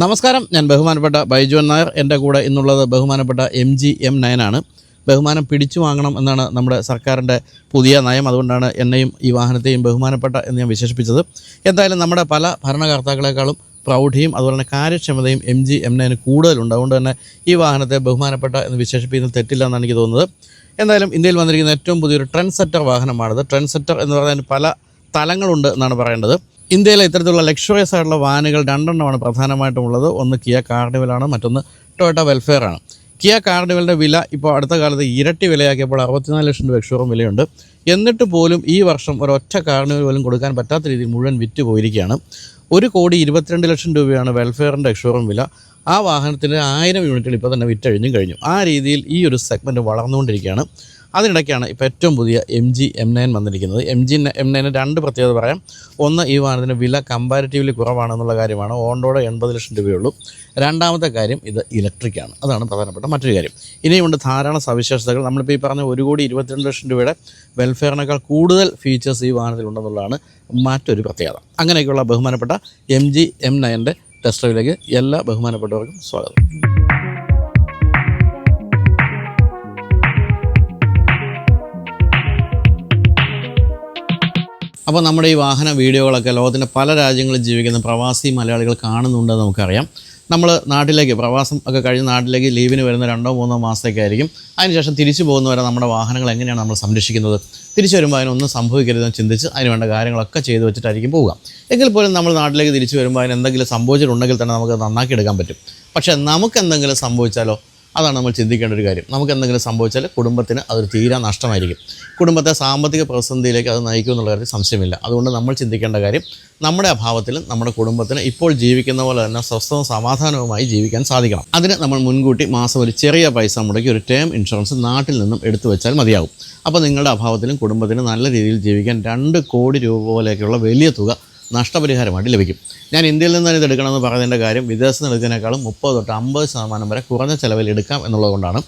നമസ്കാരം. ഞാൻ ബഹുമാനപ്പെട്ട ബൈജു നായർ. എന്റെ കൂടെ ഇന്നുള്ളത് ബഹുമാനപ്പെട്ട എം ജി എം നയനാണ്. ബഹുമാനം പിടിച്ചു വാങ്ങണം എന്നാണ് നമ്മുടെ സർക്കാരിന്റെ പുതിയ നയം. അതുകൊണ്ടാണ് എന്നെയും ഈ വാഹനത്തെയും ബഹുമാനപ്പെട്ട എന്ന് ഞാൻ വിശേഷിപ്പിച്ചത്. എന്തായാലും നമ്മുടെ പല ഭരണകർത്താക്കളെക്കാളും പ്രൗഢിയും അതുപോലെ തന്നെ കാര്യക്ഷമതയും എം ജി എം നയന് കൂടുതലുണ്ട്. അതുകൊണ്ട് തന്നെ ഈ വാഹനത്തെ ബഹുമാനപ്പെട്ട എന്ന് വിശേഷിപ്പിക്കുന്നത് തെറ്റില്ല എന്നാണ് എനിക്ക് തോന്നുന്നത്. എന്തായാലും ഇന്ത്യയിൽ വന്നിരിക്കുന്ന ഏറ്റവും പുതിയൊരു ട്രെൻഡ് സെറ്റർ വാഹനമാണിത്. ട്രെൻഡ് സെറ്റർ എന്ന് പറഞ്ഞാൽ പല തലങ്ങളുണ്ട് എന്നാണ് പറയേണ്ടത്. ഇന്ത്യയിലെ ഇത്തരത്തിലുള്ള ലക്ഷറിയസ് ആയിട്ടുള്ള വാനുകൾ രണ്ടെണ്ണമാണ് പ്രധാനമായിട്ടും ഉള്ളത്. ഒന്ന് കിയ കാർണിവലാണ് മറ്റൊന്ന് ടൊയോട്ട വെൽഫെയർ ആണ്. കിയ കാർണിവലിന്റെ വില ഇപ്പോൾ അടുത്ത കാലത്ത് ഇരട്ടി വിലയാക്കിയപ്പോൾ അറുപത്തിനാല് ലക്ഷം രൂപ എക്സ്ഷോറും വിലയുണ്ട്. എന്നിട്ട് പോലും ഈ വർഷം ഒരൊറ്റ കാർണിവൽ പോലും കൊടുക്കാൻ പറ്റാത്ത രീതിയിൽ മുഴുവൻ വിറ്റ് പോയിരിക്കുകയാണ്. ഒരു കോടി ഇരുപത്തിരണ്ട് ലക്ഷം രൂപയാണ് വെൽഫെയറിന്റെ എക്സ്ഷോറും വില. ആ വാഹനത്തിന് ആയിരം യൂണിറ്റുകൾ ഇപ്പോൾ തന്നെ വിറ്റഴിഞ്ഞും കഴിഞ്ഞു. ആ രീതിയിൽ ഈ ഒരു സെഗ്മെന്റ് വളർന്നുകൊണ്ടിരിക്കുകയാണ്. അതിനിടയ്ക്കാണ് ഇപ്പോൾ ഏറ്റവും പുതിയ എം ജി എം നയൻ വന്നിരിക്കുന്നത്. എം ജി എം നയന് രണ്ട് പ്രത്യേകത പറയാം. ഒന്ന് ഈ വാഹനത്തിന് വില കമ്പാരിറ്റീവ്ലി കുറവാണെന്നുള്ള കാര്യമാണ്. ഓണ്ടോടെ എൺപത് ലക്ഷം രൂപയുള്ളൂ. രണ്ടാമത്തെ കാര്യം ഇത് ഇലക്ട്രിക്കാണ് അതാണ് പ്രധാനപ്പെട്ട മറ്റൊരു കാര്യം. ഇനിയുമുണ്ട് ധാരാളം സവിശേഷതകൾ. നമ്മളിപ്പോൾ ഈ പറഞ്ഞ ഒരു കോടി ഇരുപത്തിരണ്ട് ലക്ഷം രൂപയുടെ വെൽഫെയറിനേക്കാൾ കൂടുതൽ ഫീച്ചേഴ്സ് ഈ വാഹനത്തിലുണ്ടെന്നുള്ളതാണ് മറ്റൊരു പ്രത്യേകത. അങ്ങനെയൊക്കെയുള്ള ബഹുമാനപ്പെട്ട എം ജി എം നയന്റെ ടെസ്റ്റ് എല്ലാ ബഹുമാനപ്പെട്ടവർക്കും സ്വാഗതം. അപ്പോൾ നമ്മുടെ ഈ വാഹന വീഡിയോകളൊക്കെ ലോകത്തിന്റെ പല രാജ്യങ്ങളിൽ ജീവിക്കുന്ന പ്രവാസി മലയാളികൾ കാണുന്നുണ്ടെന്ന് നമുക്കറിയാം. നമ്മൾ നാട്ടിലേക്ക് പ്രവാസം ഒക്കെ കഴിഞ്ഞ് നാട്ടിലേക്ക് ലീവിന് വരുന്ന രണ്ടോ മൂന്നോ മാസത്തേക്ക് ആയിരിക്കും. അതിനുശേഷം തിരിച്ചു പോകുന്നവരെ നമ്മുടെ വാഹനങ്ങൾ എങ്ങനെയാണ് നമ്മൾ സംരക്ഷിക്കുന്നത്? തിരിച്ചു വരുമ്പോൾ അതിനൊന്നും സംഭവിക്കരുതെന്ന് ചിന്തിച്ച് അതിന് വേണ്ട കാര്യങ്ങളൊക്കെ ചെയ്തു വെച്ചിട്ടായിരിക്കും പോവുക. എങ്കിൽ പോലും നമ്മൾ നാട്ടിലേക്ക് തിരിച്ചു വരുമ്പോൾ അതിന് എന്തെങ്കിലും സംഭവിച്ചിട്ടുണ്ടെങ്കിൽ തന്നെ നമുക്ക് നന്നാക്കി എടുക്കാൻ പറ്റും. പക്ഷേ നമുക്ക് എന്തെങ്കിലും സംഭവിച്ചാലോ? അതാണ് നമ്മൾ ചിന്തിക്കേണ്ട ഒരു കാര്യം. നമുക്ക് എന്തെങ്കിലും സംഭവിച്ചാൽ കുടുംബത്തിന് അതൊരു തീരാ നഷ്ടമായിരിക്കും. കുടുംബത്തെ സാമ്പത്തിക പ്രതിസന്ധിയിലേക്ക് അത് നയിക്കും എന്നുള്ള കാര്യത്തിൽ സംശയമില്ല. അതുകൊണ്ട് നമ്മൾ ചിന്തിക്കേണ്ട കാര്യം നമ്മുടെ അഭാവത്തിലും നമ്മുടെ കുടുംബത്തിന് ഇപ്പോൾ ജീവിക്കുന്ന പോലെ തന്നെ സ്വസ്ഥവും സമാധാനവുമായി ജീവിക്കാൻ സാധിക്കണം. അതിന് നമ്മൾ മുൻകൂട്ടി മാസം ഒരു ചെറിയ പൈസ മുടക്കി ഒരു ടേം ഇൻഷുറൻസ് നാട്ടിൽ നിന്നും എടുത്തു വെച്ചാൽ മതിയാകും. അപ്പോൾ നിങ്ങളുടെ അഭാവത്തിലും കുടുംബത്തിന് നല്ല രീതിയിൽ ജീവിക്കാൻ രണ്ട് കോടി രൂപ പോലെയൊക്കെയുള്ള വലിയ തുക നഷ്ടപരിഹാരമായിട്ട് ലഭിക്കും. ഞാൻ ഇന്ത്യയിൽ നിന്ന് തന്നെ ഇത് എടുക്കണമെന്ന് പറയുന്നതിന്റെ കാര്യം വിദേശത്ത് നിന്ന് എടുക്കുന്നതിനേക്കാളും മുപ്പത് തൊട്ട് അമ്പത് ശതമാനം വരെ കുറഞ്ഞ ചിലവിൽ എടുക്കാം എന്നുള്ളതുകൊണ്ടാണ്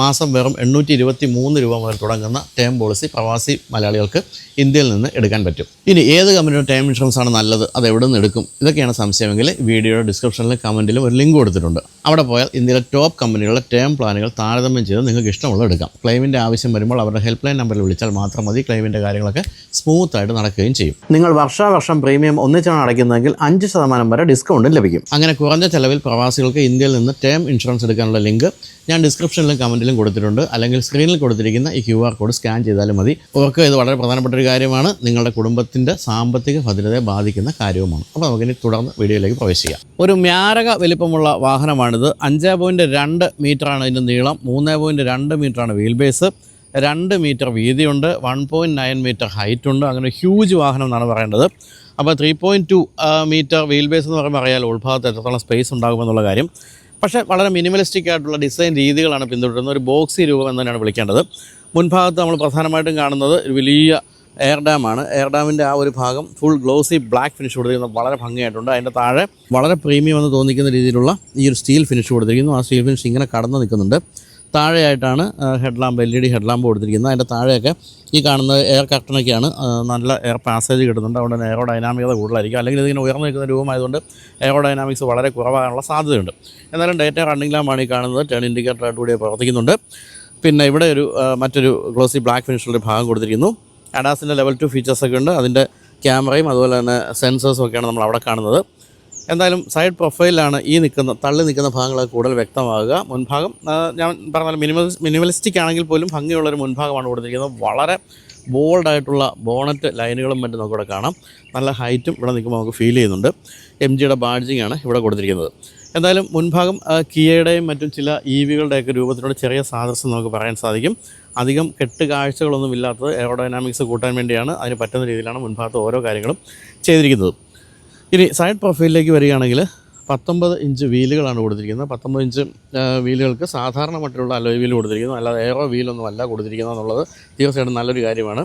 മാസം വെറും എണ്ണൂറ്റി ഇരുപത്തി മൂന്ന് രൂപ മുതൽ തുടങ്ങുന്ന ടേം പോളിസി പ്രവാസി മലയാളികൾക്ക് ഇന്ത്യയിൽ നിന്ന് എടുക്കാൻ പറ്റും. ഇനി ഏത് കമ്പനിയുടെ ടേം ഇൻഷുറൻസ് ആണ് നല്ലത്? അത് എവിടെ നിന്ന് എടുക്കും? ഇതൊക്കെയാണ് സംശയമെങ്കിൽ വീഡിയോയുടെ ഡിസ്ക്രിപ്ഷനിലും കമന്റിലും ഒരു ലിങ്ക് കൊടുത്തിട്ടുണ്ട്. അവിടെ പോയാൽ ഇന്ത്യയിലെ ടോപ്പ് കമ്പനികളുടെ ടേം പ്ലാനുകൾ താരതമ്യം ചെയ്ത് നിങ്ങൾക്ക് ഇഷ്ടമുള്ള എടുക്കാം. ക്ലെയിമിന്റെ ആവശ്യം വരുമ്പോൾ അവരുടെ ഹെൽപ്പ് ലൈൻ നമ്പറിൽ വിളിച്ചാൽ മാത്രം മതി. ക്ലെയിമിന്റെ കാര്യങ്ങളൊക്കെ സ്മൂത്ത് ആയിട്ട് നടക്കുകയും ചെയ്യും. നിങ്ങൾ വർഷാവർഷം പ്രീമിയം ഒന്നിച്ചാണ് അടയ്ക്കുന്നതെങ്കിൽ അഞ്ച് ശതമാനം വരെ ഡിസ്കൗണ്ടും ലഭിക്കും. അങ്ങനെ കുറഞ്ഞ ചെലവിൽ പ്രവാസികൾക്ക് ഇന്ത്യയിൽ നിന്ന് ടേം ഇൻഷുറൻസ് എടുക്കാനുള്ള ലിങ്ക് ഞാൻ ഡിസ്ക്രിപ്ഷനിലും കമന്റിലും കൊടുത്തിട്ടുണ്ട്. അല്ലെങ്കിൽ സ്ക്രീനിൽ കൊടുത്തിരിക്കുന്ന ഈ ക്യു ആർ കോഡ് സ്കാൻ ചെയ്താലും മതി. ഓർക്ക് ഇത് വളരെ പ്രധാനപ്പെട്ട ഒരു കാര്യമാണ്. നിങ്ങളുടെ കുടുംബത്തിന്റെ സാമ്പത്തിക ഭദ്രതയെ ബാധിക്കുന്ന കാര്യവുമാണ്. അപ്പോൾ നമുക്കിനി തുടർന്ന് വീഡിയോയിലേക്ക് പ്രവേശിക്കാം. ഒരു മ്യാരക വലിപ്പമുള്ള വാഹനമാണിത്. അഞ്ച് പോയിന്റ് രണ്ട് മീറ്ററാണ് ഇതിന്റെ നീളം. മൂന്ന് പോയിന്റ് രണ്ട് മീറ്ററാണ് വീൽ ബേസ് രണ്ട് metre വീതിയുണ്ട്. One point nine metre height ഉണ്ട്. അങ്ങനെ ഹ്യൂജ് വാഹനം എന്നാണ് പറയേണ്ടത്. അപ്പോൾ three point two metre wheel base എന്ന് പറയുമ്പോൾ അറിയാലോ ഉൾഭാഗത്ത് എത്രത്തോളം സ്പേസ് ഉണ്ടാകുമെന്നുള്ള കാര്യം. പക്ഷേ വളരെ മിനിമലിസ്റ്റിക് ആയിട്ടുള്ള ഡിസൈൻ രീതികളാണ് പിന്തുടരുന്നത്. ഒരു ബോക്സി രൂപം എന്ന് തന്നെയാണ് വിളിക്കേണ്ടത്. മുൻഭാഗത്ത് നമ്മൾ പ്രധാനമായിട്ടും കാണുന്നത് ഒരു വലിയ എയർ ഡാമാണ് എയർ ഡാമിന്റെ ആ ഒരു ഭാഗം ഫുൾ ഗ്ലോസി ബ്ലാക്ക് ഫിനിഷ് കൊടുത്തിരിക്കുന്നത് വളരെ ഭംഗിയായിട്ടുണ്ട്. അതിന്റെ താഴെ വളരെ പ്രീമിയം എന്ന് തോന്നിക്കുന്ന രീതിയിലുള്ള ഈ ഒരു സ്റ്റീൽ ഫിനിഷ് കൊടുത്തിരിക്കുന്നു. ആ സ്റ്റീൽ ഫിനിഷ് ഇങ്ങനെ കടന്നു നിൽക്കുന്നുണ്ട്. താഴെയായിട്ടാണ് head lamp L E D head lamp കൊടുത്തിരിക്കുന്നത്. അതിന്റെ താഴെയൊക്കെ ഈ കാണുന്ന എയർ കർട്ടനൊക്കെയാണ് നല്ല എയർ പാസേജ് കിട്ടുന്നുണ്ട്. അതുകൊണ്ട് തന്നെ എയറോ ഡൈനാമികത കൂടുതലായിരിക്കും. അല്ലെങ്കിൽ ഇതിങ്ങനെ ഉയർന്നു നിൽക്കുന്ന രൂപമായതുകൊണ്ട് എയറോ ഡൈനാമിക്സ് വളരെ കുറവാകാനുള്ള സാധ്യതയുണ്ട്. എന്നാലും ഡേറ്റ റണ്ണിംഗ് ലാമ്പാണ് ഈ കാണുന്നത്. ടേൺ ഇൻഡിക്കേറ്ററായിട്ട് കൂടി പ്രവർത്തിക്കുന്നുണ്ട്. പിന്നെ ഇവിടെ ഒരു മറ്റൊരു ഗ്ലോസി ബ്ലാക്ക് ഫിനിഷുള്ള ഭാഗം കൊടുത്തിരിക്കുന്നു. അഡാസിന്റെ ലെവൽ ടു ഫീച്ചേഴ്സൊക്കെ ഉണ്ട്. അതിന്റെ ക്യാമറയും അതുപോലെ തന്നെ സെൻസേഴ്സും ഒക്കെയാണ് നമ്മൾ അവിടെ കാണുന്നത്. എന്തായാലും സൈഡ് പ്രൊഫൈലാണ് ഈ നിൽക്കുന്ന തള്ളി നിൽക്കുന്ന ഭാഗങ്ങളൊക്കെ കൂടുതൽ വ്യക്തമാകുക. മുൻഭാഗം ഞാൻ പറഞ്ഞാൽ മിനിമൽ മിനിമലിസ്റ്റിക് ആണെങ്കിൽ പോലും ഭംഗിയുള്ളൊരു മുൻഭാഗമാണ് കൊടുത്തിരിക്കുന്നത്. വളരെ ബോൾഡായിട്ടുള്ള ബോണറ്റ് ലൈനുകളും മറ്റും നമുക്കിവിടെ കാണാം. നല്ല ഹൈറ്റും ഇവിടെ നിൽക്കുമ്പോൾ നമുക്ക് ഫീൽ ചെയ്യുന്നുണ്ട്. എം ജിയുടെ ബാഡ്ജിങ് ആണ് ഇവിടെ കൊടുത്തിരിക്കുന്നത്. എന്തായാലും മുൻഭാഗം കിയയുടെയും മറ്റും ചില ഇ വികളുടെയൊക്കെ രൂപത്തിലുള്ള ചെറിയ സാദൃശ്യം നമുക്ക് പറയാൻ സാധിക്കും. അധികം കെട്ട് കാഴ്ചകളൊന്നും ഇല്ലാത്തത് എയറോഡൈനാമിക്സ് കൂട്ടാൻ വേണ്ടിയാണ്. അതിന് പറ്റുന്ന രീതിയിലാണ് മുൻഭാഗത്ത് ഓരോ കാര്യങ്ങളും ചെയ്തിരിക്കുന്നത്. ഇനി സൈഡ് പ്രൊഫൈലിലേക്ക് വരികയാണെങ്കിൽ പത്തൊമ്പത് ഇഞ്ച് വീലുകളാണ് കൊടുത്തിരിക്കുന്നത്. പത്തൊമ്പത് ഇഞ്ച് വീലുകൾക്ക് സാധാരണ മട്ടിലുള്ള അലോയ് വീൽ കൊടുത്തിരിക്കുന്നു. അല്ലാതെ ഏറോ വീലൊന്നും അല്ല കൊടുത്തിരിക്കുന്നത് എന്നുള്ളത് തീർച്ചയായിട്ടും നല്ലൊരു കാര്യമാണ്.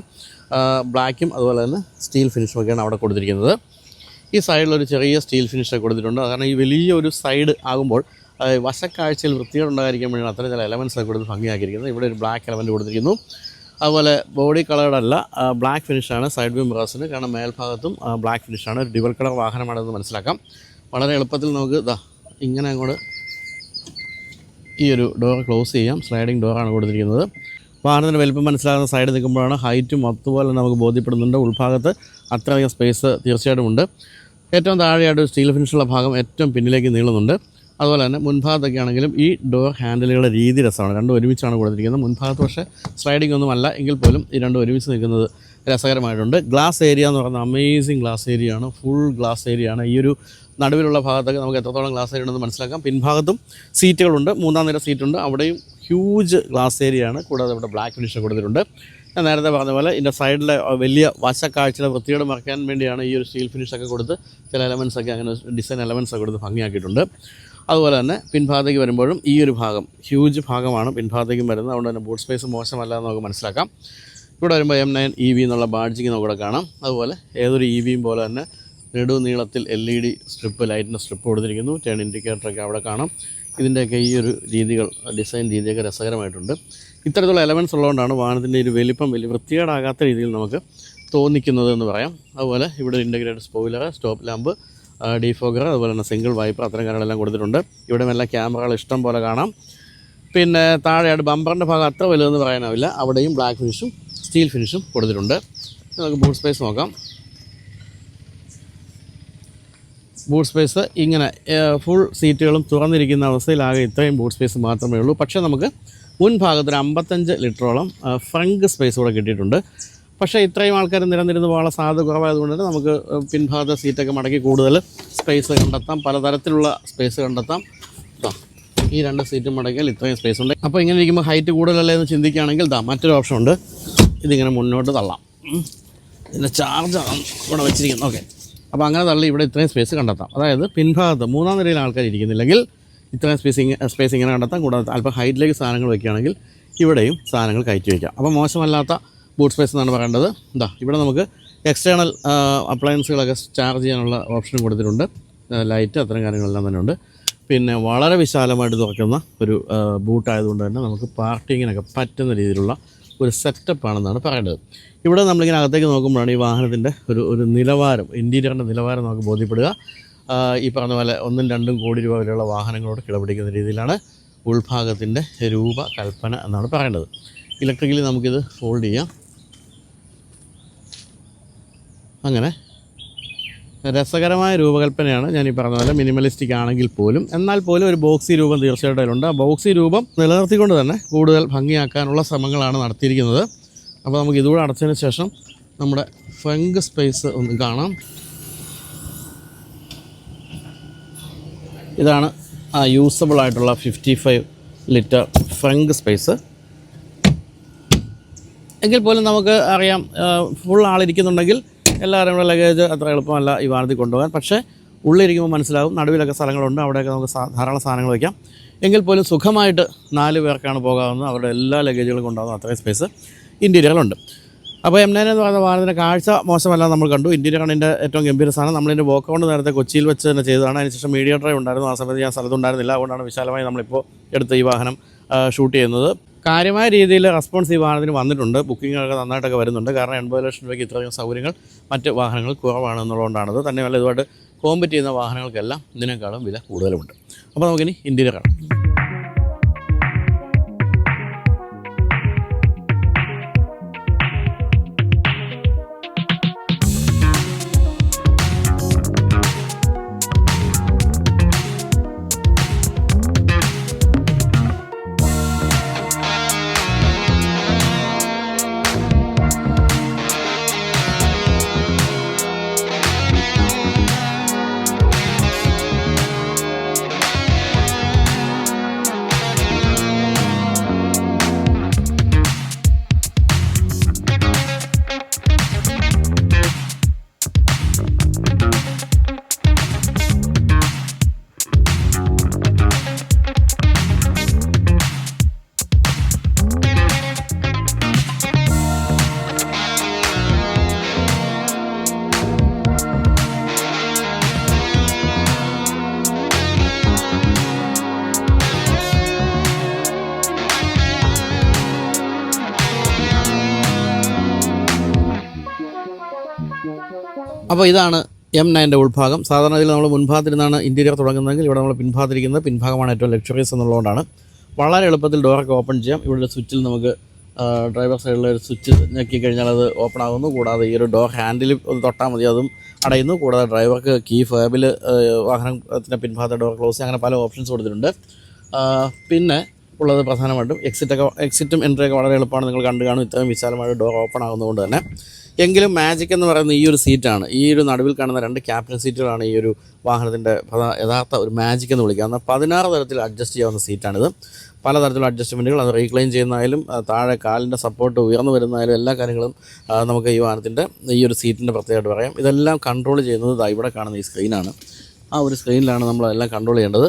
ബ്ലാക്കും അതുപോലെ തന്നെ സ്റ്റീൽ ഫിനിഷുമൊക്കെയാണ് അവിടെ കൊടുത്തിരിക്കുന്നത്. ഈ സൈഡിലൊരു ചെറിയ സ്റ്റീൽ ഫിനിഷ് കൊടുത്തിട്ടുണ്ട്. കാരണം ഈ വലിയൊരു സൈഡ് ആകുമ്പോൾ വശക്കാഴ്ചയിൽ വൃത്തിയോടുണ്ടായിരിക്കാൻ വേണ്ടിയാണ് അത്തരം ചില എലമെൻസ് ഒക്കെ കൊടുത്ത് ഭംഗിയാക്കിയിരിക്കുന്നത്. ഇവിടെ ഒരു ബ്ലാക്ക് എലമെന്റ് കൊടുത്തിരിക്കുന്നു. അതുപോലെ ബോഡി കളേർഡ് അല്ല ബ്ലാക്ക് ഫിനിഷാണ് സൈഡ് വ്യൂ മിറേഴ്സിന് കാരണം മേൽഭാഗത്തും ബ്ലാക്ക് ഫിനിഷാണ് ഒരു ഡ്യുവൽ കളർ വാഹനമാണെന്ന് മനസ്സിലാക്കാം. വളരെ എളുപ്പത്തിൽ നമുക്ക് ഇതാ ഇങ്ങനെ അങ്ങോട്ട് ഈ ഒരു ഡോർ ക്ലോസ് ചെയ്യാം. സ്ലൈഡിങ് ഡോറാണ് കൊടുത്തിരിക്കുന്നത്. വാഹനത്തിന്റെ വലിപ്പം മനസ്സിലാകുന്ന സൈഡ് നിൽക്കുമ്പോഴാണ് ഹൈറ്റും അതുപോലെ നമുക്ക് ബോധ്യപ്പെടുന്നുണ്ട്. ഉൾഭാഗത്ത് അത്രയധികം സ്പേസ് തീർച്ചയായിട്ടും ഉണ്ട്. ഏറ്റവും താഴെയായിട്ട് സ്റ്റീൽ ഫിനിഷുള്ള ഭാഗം ഏറ്റവും പിന്നിലേക്ക് നീളുന്നുണ്ട്. അതുപോലെ തന്നെ മുൻഭാഗത്തൊക്കെ ആണെങ്കിലും ഈ ഡോർ ഹാൻഡിലുകളുടെ രീതി രസമാണ്. രണ്ടും ഒരുമിച്ചാണ് കൊടുത്തിരിക്കുന്നത്. മുൻഭാഗത്ത് പക്ഷേ സ്ലൈഡിംഗ് ഒന്നും അല്ല. എങ്കിൽ പോലും ഈ രണ്ടും ഒരുമിച്ച് നിൽക്കുന്നത് രസകരമായിട്ടുണ്ട്. ഗ്ലാസ് ഏരിയ എന്ന് പറയുന്നത് അമേസിങ് ഗ്ലാസ് ഏരിയ ആണ്. ഫുൾ ഗ്ലാസ് ഏരിയ ആണ്. ഈ ഒരു നടുവിലുള്ള ഭാഗത്തൊക്കെ നമുക്ക് എത്രത്തോളം ഗ്ലാസ് ഏരിയ ഉണ്ടെന്ന് മനസ്സിലാക്കാം. പിൻഭാഗത്തും സീറ്റുകളുണ്ട് മൂന്നാം നിര സീറ്റുണ്ട് അവിടെയും ഹ്യൂജ് ഗ്ലാസ് ഏരിയ ആണ്. കൂടാതെ ഇവിടെ ബ്ലാക്ക് ഫിനിഷ് കൊടുത്തിട്ടുണ്ട്. ഞാൻ നേരത്തെ പറഞ്ഞ പോലെ ഇതിന്റെ സൈഡിലെ വലിയ വശക്കാഴ്ചയുടെ വൃത്തിയോട് മറക്കാൻ വേണ്ടിയാണ് ഈ ഒരു സ്റ്റീൽ ഫിനിഷൊക്കെ കൊടുത്ത് ചില എലമെൻസ് ഒക്കെ അങ്ങനെ ഡിസൈൻ എലമെൻസ് ഒക്കെ കൊടുത്ത് ഭംഗിയാക്കിയിട്ടുണ്ട്. അതുപോലെ തന്നെ പിൻഭാഗത്തേക്ക് വരുമ്പോഴും ഈ ഒരു ഭാഗം ഹ്യൂജ് ഭാഗമാണ് പിൻഭാഗത്തേക്കും വരുന്നത്. അതുകൊണ്ട് തന്നെ ബൂട്ട് സ്പേസ് മോശമല്ല എന്ന് നമുക്ക് മനസ്സിലാക്കാം. ഇവിടെ വരുമ്പോൾ എം നയൻ ഇ വി എന്നുള്ള ബാഡ്ജിങ് നമുക്കിവിടെ കാണാം. അതുപോലെ ഏതൊരു ഇ വിയും പോലെ തന്നെ നീളത്തിൽ എൽ ഇ ഡി സ്ട്രിപ്പ് ലൈറ്റിന്റെ സ്ട്രിപ്പ് കൊടുത്തിരിക്കുന്നു. ടേൺ ഇൻഡിക്കേറ്ററൊക്കെ അവിടെ കാണാം. ഇതിന്റെയൊക്കെ ഈ ഒരു രീതികൾ ഡിസൈൻ രീതിയൊക്കെ രസകരമായിട്ടുണ്ട്. ഇത്തരത്തിലുള്ള എലമെൻസ് ഉള്ളതുകൊണ്ടാണ് വാഹനത്തിന്റെ ഒരു വലിപ്പം വലിയ വൃത്തികേടാകാത്ത രീതിയിൽ നമുക്ക് തോന്നിക്കുന്നത് എന്ന് പറയാം. അതുപോലെ ഇവിടെ integrated spoiler stop lamp defogger അതുപോലെ തന്നെ സിംഗിൾ വൈപ്പർ അത്തരം കാര്യങ്ങളെല്ലാം കൊടുത്തിട്ടുണ്ട്. ഇവിടെ എല്ലാം ക്യാമറകൾ ഇഷ്ടം പോലെ കാണാം. പിന്നെ താഴെയായിട്ട് ബമ്പറിന്റെ ഭാഗം അത്ര വലുതെന്ന് പറയാനാവില്ല. അവിടെയും ബ്ലാക്ക് ഫിനിഷും സ്റ്റീൽ ഫിനിഷും കൊടുത്തിട്ടുണ്ട്. നമുക്ക് ബൂട്ട് സ്പേസ് നോക്കാം. ബൂട്ട് സ്പേസ് ഇങ്ങനെ ഫുൾ സീറ്റുകളും തുറന്നിരിക്കുന്ന അവസ്ഥയിലാകെ ഇത്രയും ബൂട്ട് സ്പേസ് മാത്രമേ ഉള്ളൂ. പക്ഷേ നമുക്ക് മുൻഭാഗത്തിന് അമ്പത്തഞ്ച് ലിറ്ററോളം ഫ്രങ്ക് സ്പേസ് കൂടെ കിട്ടിയിട്ടുണ്ട്. പക്ഷേ ഇത്രയും ആൾക്കാർ നിരന്നിരുന്ന് പോകാനുള്ള സാധ്യത കുറവായതുകൊണ്ട് തന്നെ നമുക്ക് പിൻഭാഗത്തെ സീറ്റൊക്കെ മടക്കി കൂടുതൽ സ്പേസ് കണ്ടെത്താം. പലതരത്തിലുള്ള സ്പേസ് കണ്ടെത്താം. ഈ രണ്ട് സീറ്റും മടക്കിയാൽ ഇത്രയും സ്പേസ് ഉണ്ട്. അപ്പോൾ ഇങ്ങനെ ഇരിക്കുമ്പോൾ ഹൈറ്റ് കൂടുതലല്ലേ എന്ന് ചിന്തിക്കുകയാണെങ്കിൽ ദാ മറ്റൊരു ഓപ്ഷൻ ഉണ്ട്. ഇതിങ്ങനെ മുന്നോട്ട് തള്ളാം. ഇതിന്റെ ചാർജാണ് ഇവിടെ വെച്ചിരിക്കുന്നത്. ഓക്കെ അപ്പോൾ അങ്ങനെ തള്ളി ഇവിടെ ഇത്രയും സ്പേസ് കണ്ടെത്താം. അതായത് പിൻഭാഗത്ത് മൂന്നാം നിരയിൽ ആൾക്കാർ ഇരിക്കുന്നില്ലെങ്കിൽ ഇത്രയും സ്പേസ് സ്പേസ് ഇങ്ങനെ കണ്ടെത്താം. കൂടാതെ അല്പം ഹൈറ്റിലേക്ക് സാധനങ്ങൾ വയ്ക്കുകയാണെങ്കിൽ ഇവിടെയും സാധനങ്ങൾ കയറ്റി വയ്ക്കാം അപ്പോൾ മോശമല്ലാത്ത ബൂട്ട് സ്പേസ് എന്നാണ് പറയേണ്ടത്. എന്താ ഇവിടെ നമുക്ക് എക്സ്റ്റേണൽ അപ്ലയൻസുകളൊക്കെ ചാർജ് ചെയ്യാനുള്ള ഓപ്ഷനും കൊടുത്തിട്ടുണ്ട്. ലൈറ്റ് അത്തരം കാര്യങ്ങളെല്ലാം തന്നെ ഉണ്ട്. പിന്നെ വളരെ വിശാലമായിട്ട് തുറക്കുന്ന ഒരു ബൂട്ടായതുകൊണ്ട് തന്നെ നമുക്ക് പാർക്കിങ്ങിനൊക്കെ പറ്റുന്ന രീതിയിലുള്ള ഒരു സെറ്റപ്പ് ആണെന്നാണ് പറയേണ്ടത്. ഇവിടെ നമ്മളിങ്ങനെ അകത്തേക്ക് നോക്കുമ്പോഴാണ് ഈ വാഹനത്തിന്റെ ഒരു ഒരു നിലവാരം ഇന്റീരിയറിന്റെ നിലവാരം നമുക്ക് ബോധ്യപ്പെടുക. ഈ പറഞ്ഞ പോലെ ഒന്നും രണ്ടും കോടി രൂപ വരെയുള്ള വാഹനങ്ങളോട് കിടപിടിക്കുന്ന രീതിയിലാണ് ഉൾഭാഗത്തിന്റെ രൂപകൽപ്പന എന്നാണ് പറയേണ്ടത്. ഇലക്ട്രിക്കലി നമുക്കിത് ഫോൾഡ് ചെയ്യാം. അങ്ങനെ. രസകരമായ രൂപകൽപ്പനയാണ് ഞാൻ ഈ പറഞ്ഞ പോലെ മിനിമലിസ്റ്റിക് ആണെങ്കിൽ പോലും. എന്നാൽ പോലും ഒരു ബോക്സി രൂപം തീർച്ചയായിട്ടും അതിലുണ്ട്. ആ ബോക്സി രൂപം നിലനിർത്തിക്കൊണ്ട് തന്നെ കൂടുതൽ ഭംഗിയാക്കാനുള്ള ശ്രമങ്ങളാണ് നടത്തിയിരിക്കുന്നത്. അപ്പോൾ നമുക്ക് ഇതുകൂടെ അടച്ചതിന് ശേഷം നമ്മുടെ ഫങ്ക് സ്പേസ് ഒന്ന് കാണാം. ഇതാണ് ആ യൂസബിൾ ആയിട്ടുള്ള fifty five litre frunk space എങ്കിൽ പോലും നമുക്ക് അറിയാം ഫുൾ ആളിരിക്കുന്നുണ്ടെങ്കിൽ എല്ലാവരും കൂടെ ലഗേജ് അത്ര എളുപ്പമല്ല ഈ വാഹനത്തിൽ കൊണ്ടുപോകാൻ. പക്ഷേ ഉള്ളിരിക്കുമ്പോൾ മനസ്സിലാവും. നടുവിലൊക്കെ സ്ഥലങ്ങളുണ്ട്. അവിടെയൊക്കെ നമുക്ക് ധാരാളം സാധനങ്ങൾ വയ്ക്കാം. എങ്കിൽ പോലും സുഖമായിട്ട് നാല് പേർക്കാണ് പോകാവുന്നത്. അവരുടെ എല്ലാ ലഗേജുകളും കൊണ്ടാകുന്ന അത്രയും സ്പേസ് ഇന്റീരിയറുണ്ട് അപ്പോൾ എം നയൻ എന്ന് പറയുന്ന വാഹനത്തിന്റെ കാഴ്ച മോശമല്ല നമ്മൾ കണ്ടു. ഇന്റീരിയറാണ് ഇതിന്റെ ഏറ്റവും ഗംഭീര സാധനം. നമ്മളിതിന്റെ വോക്കൗണ്ട് നേരത്തെ കൊച്ചിയിൽ വെച്ച് തന്നെ ചെയ്തതാണ്. അതിനുശേഷം മീഡിയ ഡ്രൈവ് ഉണ്ടായിരുന്നു. ആ സമയത്ത് ഞാൻ സ്ഥലത്തുണ്ടായിരുന്നില്ല. അതുകൊണ്ടാണ് വിശാലമായി നമ്മളിപ്പോൾ എടുത്ത ഈ വാഹനം ഷൂട്ട് ചെയ്യുന്നത്. കാര്യമായ രീതിയിൽ റെസ്പോൺസ് ഈ വാഹനത്തിന് വന്നിട്ടുണ്ട്. ബുക്കിങ്ങൊക്കെ നന്നായിട്ടൊക്കെ വരുന്നുണ്ട്. കാരണം എൺപത് ലക്ഷം രൂപയ്ക്ക് ഇത്രയും സൗകര്യങ്ങൾ മറ്റ് വാഹനങ്ങൾ കുറവാണ് എന്നുള്ളതുകൊണ്ടാണത് തന്നെയല്ല ഇതുമായിട്ട് കോമ്പറ്റ് ചെയ്യുന്ന വാഹനങ്ങൾക്കെല്ലാം ഇതിനേക്കാളും വില കൂടുതലുമുണ്ട്. അപ്പോൾ നമുക്കിനി ഇന്ത്യയിലെ കാണാം. അപ്പോൾ ഇതാണ് എം നയന്റെ ഉൾഭാഗം. സാധാരണ ഇതിൽ നമ്മൾ മുൻഭാഗത്തിരുന്നാണ് ഇന്റീരിയർ തുടങ്ങുന്നതെങ്കിൽ ഇവിടെ നമ്മൾ പിൻഭാഗത്തിരിക്കുന്നത് പിൻഭാഗമാണ് ഏറ്റവും ലക്ഷറീസ് എന്നുള്ളതുകൊണ്ടാണ്. വളരെ എളുപ്പത്തിൽ ഡോറൊക്കെ ഓപ്പൺ ചെയ്യാം. ഇവിടെ ഒരു സ്വിച്ചിൽ നമുക്ക് ഡ്രൈവർ സൈഡിൽ ഒരു സ്വിച്ച് ഞെക്കി കഴിഞ്ഞാൽ അത് ഓപ്പൺ ആകുന്നു. കൂടാതെ ഈ ഒരു ഡോർ ഹാൻഡിൽ ഒന്ന് തൊട്ടാൽ മതി അതും അടയുന്നു. കൂടാതെ ഡ്രൈവർക്ക് കീ ഫാബിൽ വാഹനത്തിന്റെ പിൻഭാഗത്തെ ഡോർ ക്ലോസ് അങ്ങനെ പല ഓപ്ഷൻസ് കൊടുത്തിട്ടുണ്ട്. പിന്നെ ഉള്ളത് പ്രധാനമായിട്ടും എക്സിറ്റൊക്കെ എക്സിറ്റും എൻട്രിയൊക്കെ വളരെ എളുപ്പമാണ്. നിങ്ങൾ കണ്ടു കാണും. ഇത്രയും വിശാലമായിട്ട് ഡോർ ഓപ്പൺ ആകുന്നതുകൊണ്ട് തന്നെ. എങ്കിലും മാജിക് എന്ന് പറയുന്ന ഈ ഒരു സീറ്റാണ് ഈ ഒരു നടുവിൽ കാണുന്ന രണ്ട് ക്യാപ്റ്റൻ സീറ്റുകളാണ് ഈ ഒരു വാഹനത്തിന്റെ യഥാർത്ഥ ഒരു മാജിക് എന്ന് വിളിക്കുക. എന്നാൽ പതിനാറ് തരത്തിൽ അഡ്ജസ്റ്റ് ചെയ്യാവുന്ന സീറ്റാണിത് പലതരത്തിലുള്ള അഡ്ജസ്റ്റ്മെന്റുകൾ അത് റീക്ലെയിം ചെയ്യുന്നതായാലും താഴെ കാലിന്റെ സപ്പോർട്ട് ഉയർന്നു വരുന്നതായാലും എല്ലാ കാര്യങ്ങളും നമുക്ക് ഈ വാഹനത്തിന്റെ ഈ ഒരു സീറ്റിന്റെ പ്രത്യേകമായിട്ട് പറയാം. ഇതെല്ലാം കൺട്രോൾ ചെയ്യുന്നത് ദാ ഇവിടെ കാണുന്ന ഈ സ്ക്രീനാണ് ആ ഒരു സ്ക്രീനിലാണ് നമ്മളെല്ലാം കൺട്രോൾ ചെയ്യേണ്ടത്.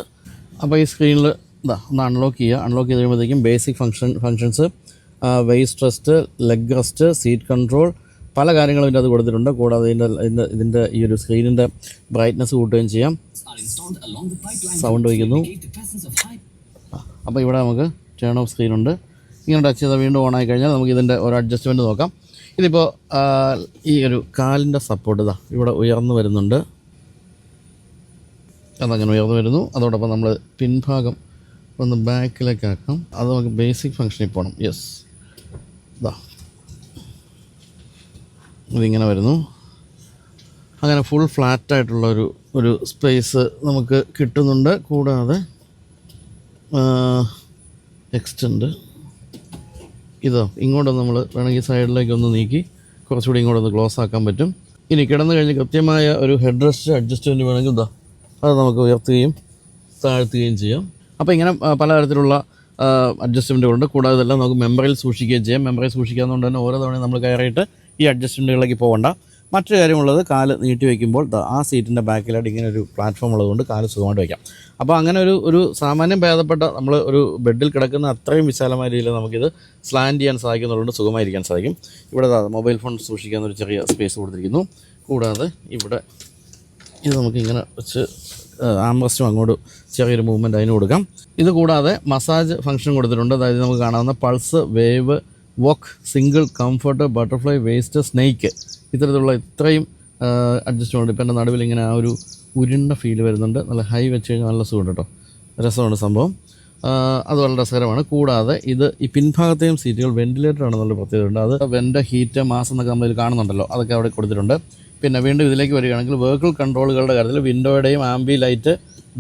അപ്പോൾ ഈ സ്ക്രീനിൽ ഇതാ ഒന്ന് അൺലോക്ക് ചെയ്യുക. അൺലോക്ക് ചെയ്ത് കഴിയുമ്പോഴത്തേക്കും basic function functions waist rest leg rest seat control പല കാര്യങ്ങളും ഇതിന്റെ അത് കൊടുത്തിട്ടുണ്ട്. കൂടാതെ ഇതിന്റെ ഇതിന്റെ ഈ ഒരു സ്ക്രീനിന്റെ ബ്രൈറ്റ്നസ് കൂട്ടുകയും ചെയ്യാം. സൗണ്ട് വയ്ക്കുന്നു അപ്പോൾ ഇവിടെ നമുക്ക് ടേൺ ഓഫ് സ്ക്രീനുണ്ട് ഇങ്ങനെ ടച്ച് ചെയ്താൽ വീണ്ടും ഓൺ ആയി കഴിഞ്ഞാൽ നമുക്ക് ഇതിന്റെ ഒരു അഡ്ജസ്റ്റ്മെന്റ് നോക്കാം. ഇതിപ്പോൾ ഈ ഒരു കാലിന്റെ സപ്പോർട്ട് ഇതാ ഇവിടെ ഉയർന്നു വരുന്നുണ്ട്. അതങ്ങനെ ഉയർന്നു വരുന്നു. അതോടൊപ്പം നമ്മൾ പിൻഭാഗം ഒന്ന് ബാക്കിലേക്ക് ആക്കാം. അത് നമുക്ക് ബേസിക് ഫങ്ഷനിൽ പോകണം യെസ് ഇതാ. ഇതിങ്ങനെ വരുന്നു. അങ്ങനെ ഫുൾ ഫ്ലാറ്റായിട്ടുള്ളൊരു ഒരു സ്പേസ് നമുക്ക് കിട്ടുന്നുണ്ട്. കൂടാതെ എക്സ്റ്റൻഡ് ഇതോ ഇങ്ങോട്ട് നമ്മൾ വേണമെങ്കിൽ സൈഡിലേക്ക് ഒന്ന് നീക്കി കുറച്ചുകൂടി ഇങ്ങോട്ട് ഒന്ന് ക്ലോസ് ആക്കാൻ പറ്റും. ഇനി കിടന്നു കഴിഞ്ഞ് കൃത്യമായ ഒരു ഹെഡ് റെസ്റ്റ് അഡ്ജസ്റ്റ്മെന്റ് വേണമെങ്കിൽ ഇതാ അത് നമുക്ക് ഉയർത്തുകയും താഴ്ത്തുകയും ചെയ്യാം. അപ്പോൾ ഇങ്ങനെ പലതരത്തിലുള്ള അഡ്ജസ്റ്റ്മെന്റുകളുണ്ട് കൂടാതെ ഇതെല്ലാം നമുക്ക് മെമ്പറിൽ സൂക്ഷിക്കുകയും ചെയ്യാം. മെമ്പറിൽ സൂക്ഷിക്കാവുന്നതുകൊണ്ട് തന്നെ ഓരോ തവണയും നമ്മൾ കയറിയിട്ട് ഈ അഡ്ജസ്റ്റ്മെന്റുകളിലേക്ക് പോകണ്ട. മറ്റൊരു കാര്യമുള്ളത് കാൽ നീട്ടി വയ്ക്കുമ്പോൾ ആ സീറ്റിന്റെ ബാക്കിലായിട്ട് ഇങ്ങനെ ഒരു പ്ലാറ്റ്ഫോം ഉള്ളതുകൊണ്ട് കാൽ സുഖമായിട്ട് വയ്ക്കാം അപ്പോൾ അങ്ങനെ ഒരു ഒരു സാമാന്യം ഭേദപ്പെട്ട നമ്മൾ ഒരു ബെഡിൽ കിടക്കുന്ന അത്രയും വിശാലമായ രീതിയിൽ നമുക്കിത് സ്ലാൻഡ് ചെയ്യാൻ സാധിക്കുന്നുള്ളതുകൊണ്ട് സുഖമായിരിക്കാൻ സാധിക്കും. ഇവിടെ മൊബൈൽ ഫോൺ സൂക്ഷിക്കാൻ ഒരു ചെറിയ സ്പേസ് കൊടുത്തിരിക്കുന്നു. കൂടാതെ ഇവിടെ ഇത് നമുക്കിങ്ങനെ വെച്ച് ആംബ്രസ്റ്റും അങ്ങോട്ട് ചെറിയൊരു മൂവ്മെന്റ് അതിന് കൊടുക്കാം. ഇത് കൂടാതെ മസാജ് ഫംഗ്ഷൻ കൊടുത്തിട്ടുണ്ട്. അതായത് നമുക്ക് കാണാവുന്ന pulse wave walk single comfort butterfly waist snake ഇത്തരത്തിലുള്ള ഇത്രയും അഡ്ജസ്റ്റ്മെന്റ് ഇപ്പം എന്റെ നടുവിൽ ഇങ്ങനെ ആ ഒരു ഉരുണ്ട ഫീൽ വരുന്നുണ്ട്. നല്ല ഹൈ വെച്ച് കഴിഞ്ഞാൽ നല്ല സുഖമുണ്ട് കേട്ടോ. രസമാണ് സംഭവം. അത് വളരെ രസകരമാണ്. കൂടാതെ ഇത് ഈ പിൻഭാഗത്തെയും സീറ്റുകൾ വെന്റിലേറ്റർ ആണെന്നുള്ള പ്രത്യേകത ഉണ്ട്. അത് വെന്റ് ഹീറ്റ് മാസ് എന്നൊക്കെ നമ്മളിൽ കാണുന്നുണ്ടല്ലോ. അതൊക്കെ അവിടെ കൊടുത്തിട്ടുണ്ട്. പിന്നെ വീണ്ടും ഇതിലേക്ക് വരികയാണെങ്കിൽ വെഹിക്കിൾ കൺട്രോളുകളുടെ കാര്യത്തിൽ വിൻഡോയുടെയും ആംബി ലൈറ്റ്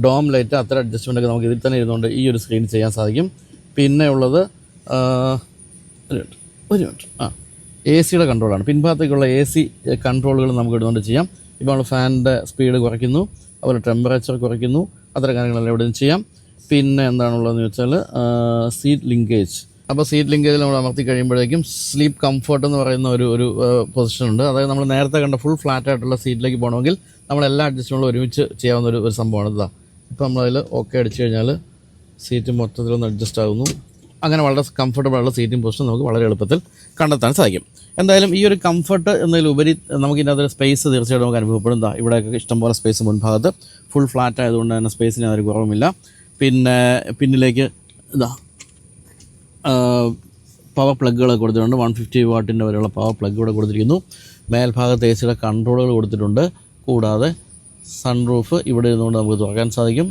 ഡോം ലൈറ്റ് അത്ര അഡ്ജസ്റ്റ്മെന്റ് ഒക്കെ നമുക്ക് ഇതിൽ തന്നെ ഇരുന്നുകൊണ്ട് ഈ ഒരു സ്ക്രീൻ ചെയ്യാൻ സാധിക്കും. പിന്നെ ഉള്ളത് ഒരു മിനിറ്റ് ഒരു മിനിറ്റ്. ആ. എ സിയുടെ കൺട്രോളാണ് പിൻഭാഗത്തേക്കുള്ള എ സി കൺട്രോളുകൾ നമുക്ക് ഇടുന്നുകൊണ്ട് ചെയ്യാം. ഇപ്പോൾ നമ്മൾ ഫാനിന്റെ സ്പീഡ് കുറയ്ക്കുന്നു. അതുപോലെ ടെമ്പറേച്ചർ കുറയ്ക്കുന്നു. അത്തരം കാര്യങ്ങളെല്ലാം ഇവിടെ ചെയ്യാം. പിന്നെ എന്താണുള്ളതെന്ന് വെച്ചാൽ സീറ്റ് ലിങ്കേജ് അപ്പോൾ സീറ്റ് ലിങ്കേജിൽ നമ്മൾ അമർത്തി കഴിയുമ്പോഴേക്കും സ്ലീപ്പ് കംഫർട്ട് എന്ന് പറയുന്ന ഒരു ഒരു പൊസിഷൻ ഉണ്ട്. അതായത് നമ്മൾ നേരത്തെ കണ്ട ഫുൾ ഫ്ലാറ്റ് ആയിട്ടുള്ള സീറ്റിലേക്ക് പോകണമെങ്കിൽ നമ്മൾ എല്ലാ അഡ്ജസ്റ്റ്മെന്റും ഒരുമിച്ച് ചെയ്യാവുന്ന ഒരു ഒരു സംഭവമാണ് ഇതാ. ഇപ്പോൾ നമ്മളതിൽ ഓക്കെ അടിച്ചു കഴിഞ്ഞാൽ സീറ്റ് മൊത്തത്തിലൊന്ന് അഡ്ജസ്റ്റ് ആകുന്നു. അങ്ങനെ വളരെ കംഫർട്ടബിൾ ആയിട്ടുള്ള സീറ്റിംഗ് പൊസിഷൻ നമുക്ക് വളരെ എളുപ്പത്തിൽ കണ്ടെത്താൻ സാധിക്കും. എന്തായാലും ഈ ഒരു കംഫർട്ട് എന്നതിലുപരി നമുക്ക് ഇതിനകത്ത് സ്പേസ് തീർച്ചയായിട്ടും നമുക്ക് അനുഭവപ്പെടും. ഇവിടെയൊക്കെ ഇഷ്ടംപോലെ സ്പേസ് മുൻഭാഗത്ത് ഫുൾ ഫ്ലാറ്റ് ആയതുകൊണ്ട് തന്നെ സ്പേസിന് അതൊരു കുറവുമില്ല. പിന്നെ പിന്നിലേക്ക് ഇതാ പവർ പ്ലഗുകൾ കൊടുത്തിട്ടുണ്ട്. വൺ ഫിഫ്റ്റി വാട്ടിന്റെ വരെയുള്ള പവർ പ്ലഗ് ഇവിടെ കൊടുത്തിരിക്കുന്നു. മേൽഭാഗത്ത് എ സിയുടെ കൺട്രോളുകൾ കൊടുത്തിട്ടുണ്ട്. കൂടാതെ സൺറൂഫ് ഇവിടെ ഇരുന്നുകൊണ്ട് നമുക്ക് തുറക്കാൻ സാധിക്കും.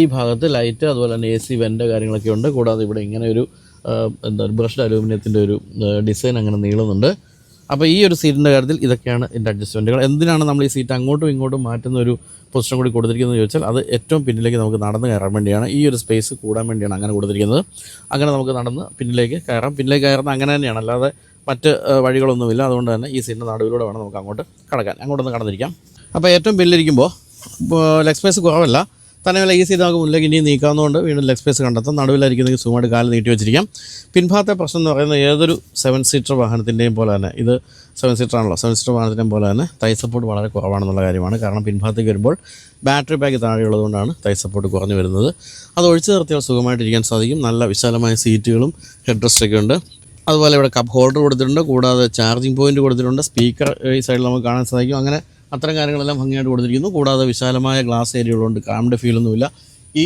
ഈ ഭാഗത്ത് ലൈറ്റ് അതുപോലെ തന്നെ എ സി വെന്റ് കാര്യങ്ങളൊക്കെ ഉണ്ട്. കൂടാതെ ഇവിടെ ഇങ്ങനെ ഒരു എന്താ ബ്രഷ്ഡ് അലൂമിനിയത്തിന്റെ ഒരു ഡിസൈൻ അങ്ങനെ നീളുന്നുണ്ട്. അപ്പോൾ ഈ ഒരു സീറ്റിന്റെ കാര്യത്തിൽ ഇതൊക്കെയാണ് ഇതിന്റെ അഡ്ജസ്റ്റ്മെന്റുകൾ എന്തിനാണ് നമ്മൾ ഈ സീറ്റ് അങ്ങോട്ടും ഇങ്ങോട്ടും മാറ്റുന്ന ഒരു പൊസിഷൻ കൂടി കൊടുത്തിരിക്കുന്നത് ചോദിച്ചാൽ അത് ഏറ്റവും പിന്നിലേക്ക് നമുക്ക് നടന്ന് കയറാൻ വേണ്ടിയാണ്. ഈ ഒരു സ്പേസ് കൂടാൻ വേണ്ടിയാണ് അങ്ങനെ കൊടുത്തിരിക്കുന്നത്. അങ്ങനെ നമുക്ക് നടന്ന് പിന്നിലേക്ക് കയറാം. പിന്നിലേക്ക് കയറുന്ന അങ്ങനെ തന്നെയാണ്. അല്ലാതെ മറ്റ് വഴികളൊന്നുമില്ല. അതുകൊണ്ട് തന്നെ ഈ സീറ്റിന്റെ നടുവിലൂടെ വേണം നമുക്ക് അങ്ങോട്ട് കടക്കാൻ. അങ്ങോട്ടൊന്ന് കടന്നിരിക്കാം. അപ്പോൾ ഏറ്റവും പിന്നിലിരിക്കുമ്പോൾ ലെഗ് സ്പേസ് കുറവല്ല. തന്നെയല്ല സീറ്റ് നമുക്ക് മുന്നിലേക്ക് ഇനിയും നീക്കാവുന്നതുകൊണ്ട് വീണ്ടും ലെഗ് സ്പേസ് കണ്ടെത്താം. നടുവിലായിരിക്കുന്നെങ്കിൽ സുഖമായിട്ട് കാൽ നീട്ടി വെച്ചിരിക്കാം. പിൻഭാഗത്തെ പ്രശ്നം എന്ന് പറയുന്നത് ഏതൊരു സെവൻ സീറ്റർ വാഹനത്തിന്റെയും പോലെ തന്നെ ഇത് സെവൻ സീറ്റർ ആണല്ലോ. സെവൻ സീറ്റർ വാഹനത്തിന്റെയും പോലെ തന്നെ തൈ സപ്പോർട്ട് വളരെ കുറവാണെന്നുള്ള കാര്യമാണ്. കാരണം പിൻഭാഗത്തേക്ക് വരുമ്പോൾ ബാറ്ററി ബാഗ് താഴെയുള്ളതുകൊണ്ടാണ് തൈ സപ്പോർട്ട് കുറഞ്ഞു വരുന്നത്. അത് ഒഴിച്ചു നിർത്തിയാൽ സുഖമായിട്ടിരിക്കാൻ സാധിക്കും. നല്ല വിശാലമായ സീറ്റുകളും ഹെഡ് റെസ്റ്റൊക്കെ ഉണ്ട്. അതുപോലെ ഇവിടെ കപ്പ് ഹോൾഡർ കൊടുത്തിട്ടുണ്ട്. കൂടാതെ ചാർജിങ് പോയിന്റ് കൊടുത്തിട്ടുണ്ട്. സ്പീക്കർ ഈ സൈഡിൽ നമുക്ക് കാണാൻ സാധിക്കും. അങ്ങനെ അത്തരം കാര്യങ്ങളെല്ലാം ഭംഗിയായിട്ട് കൊടുത്തിരിക്കുന്നു. കൂടാതെ വിശാലമായ ഗ്ലാസ് ഏരിയകളുണ്ട്. കാമിന്റെ ഫീലൊന്നുമില്ല ഈ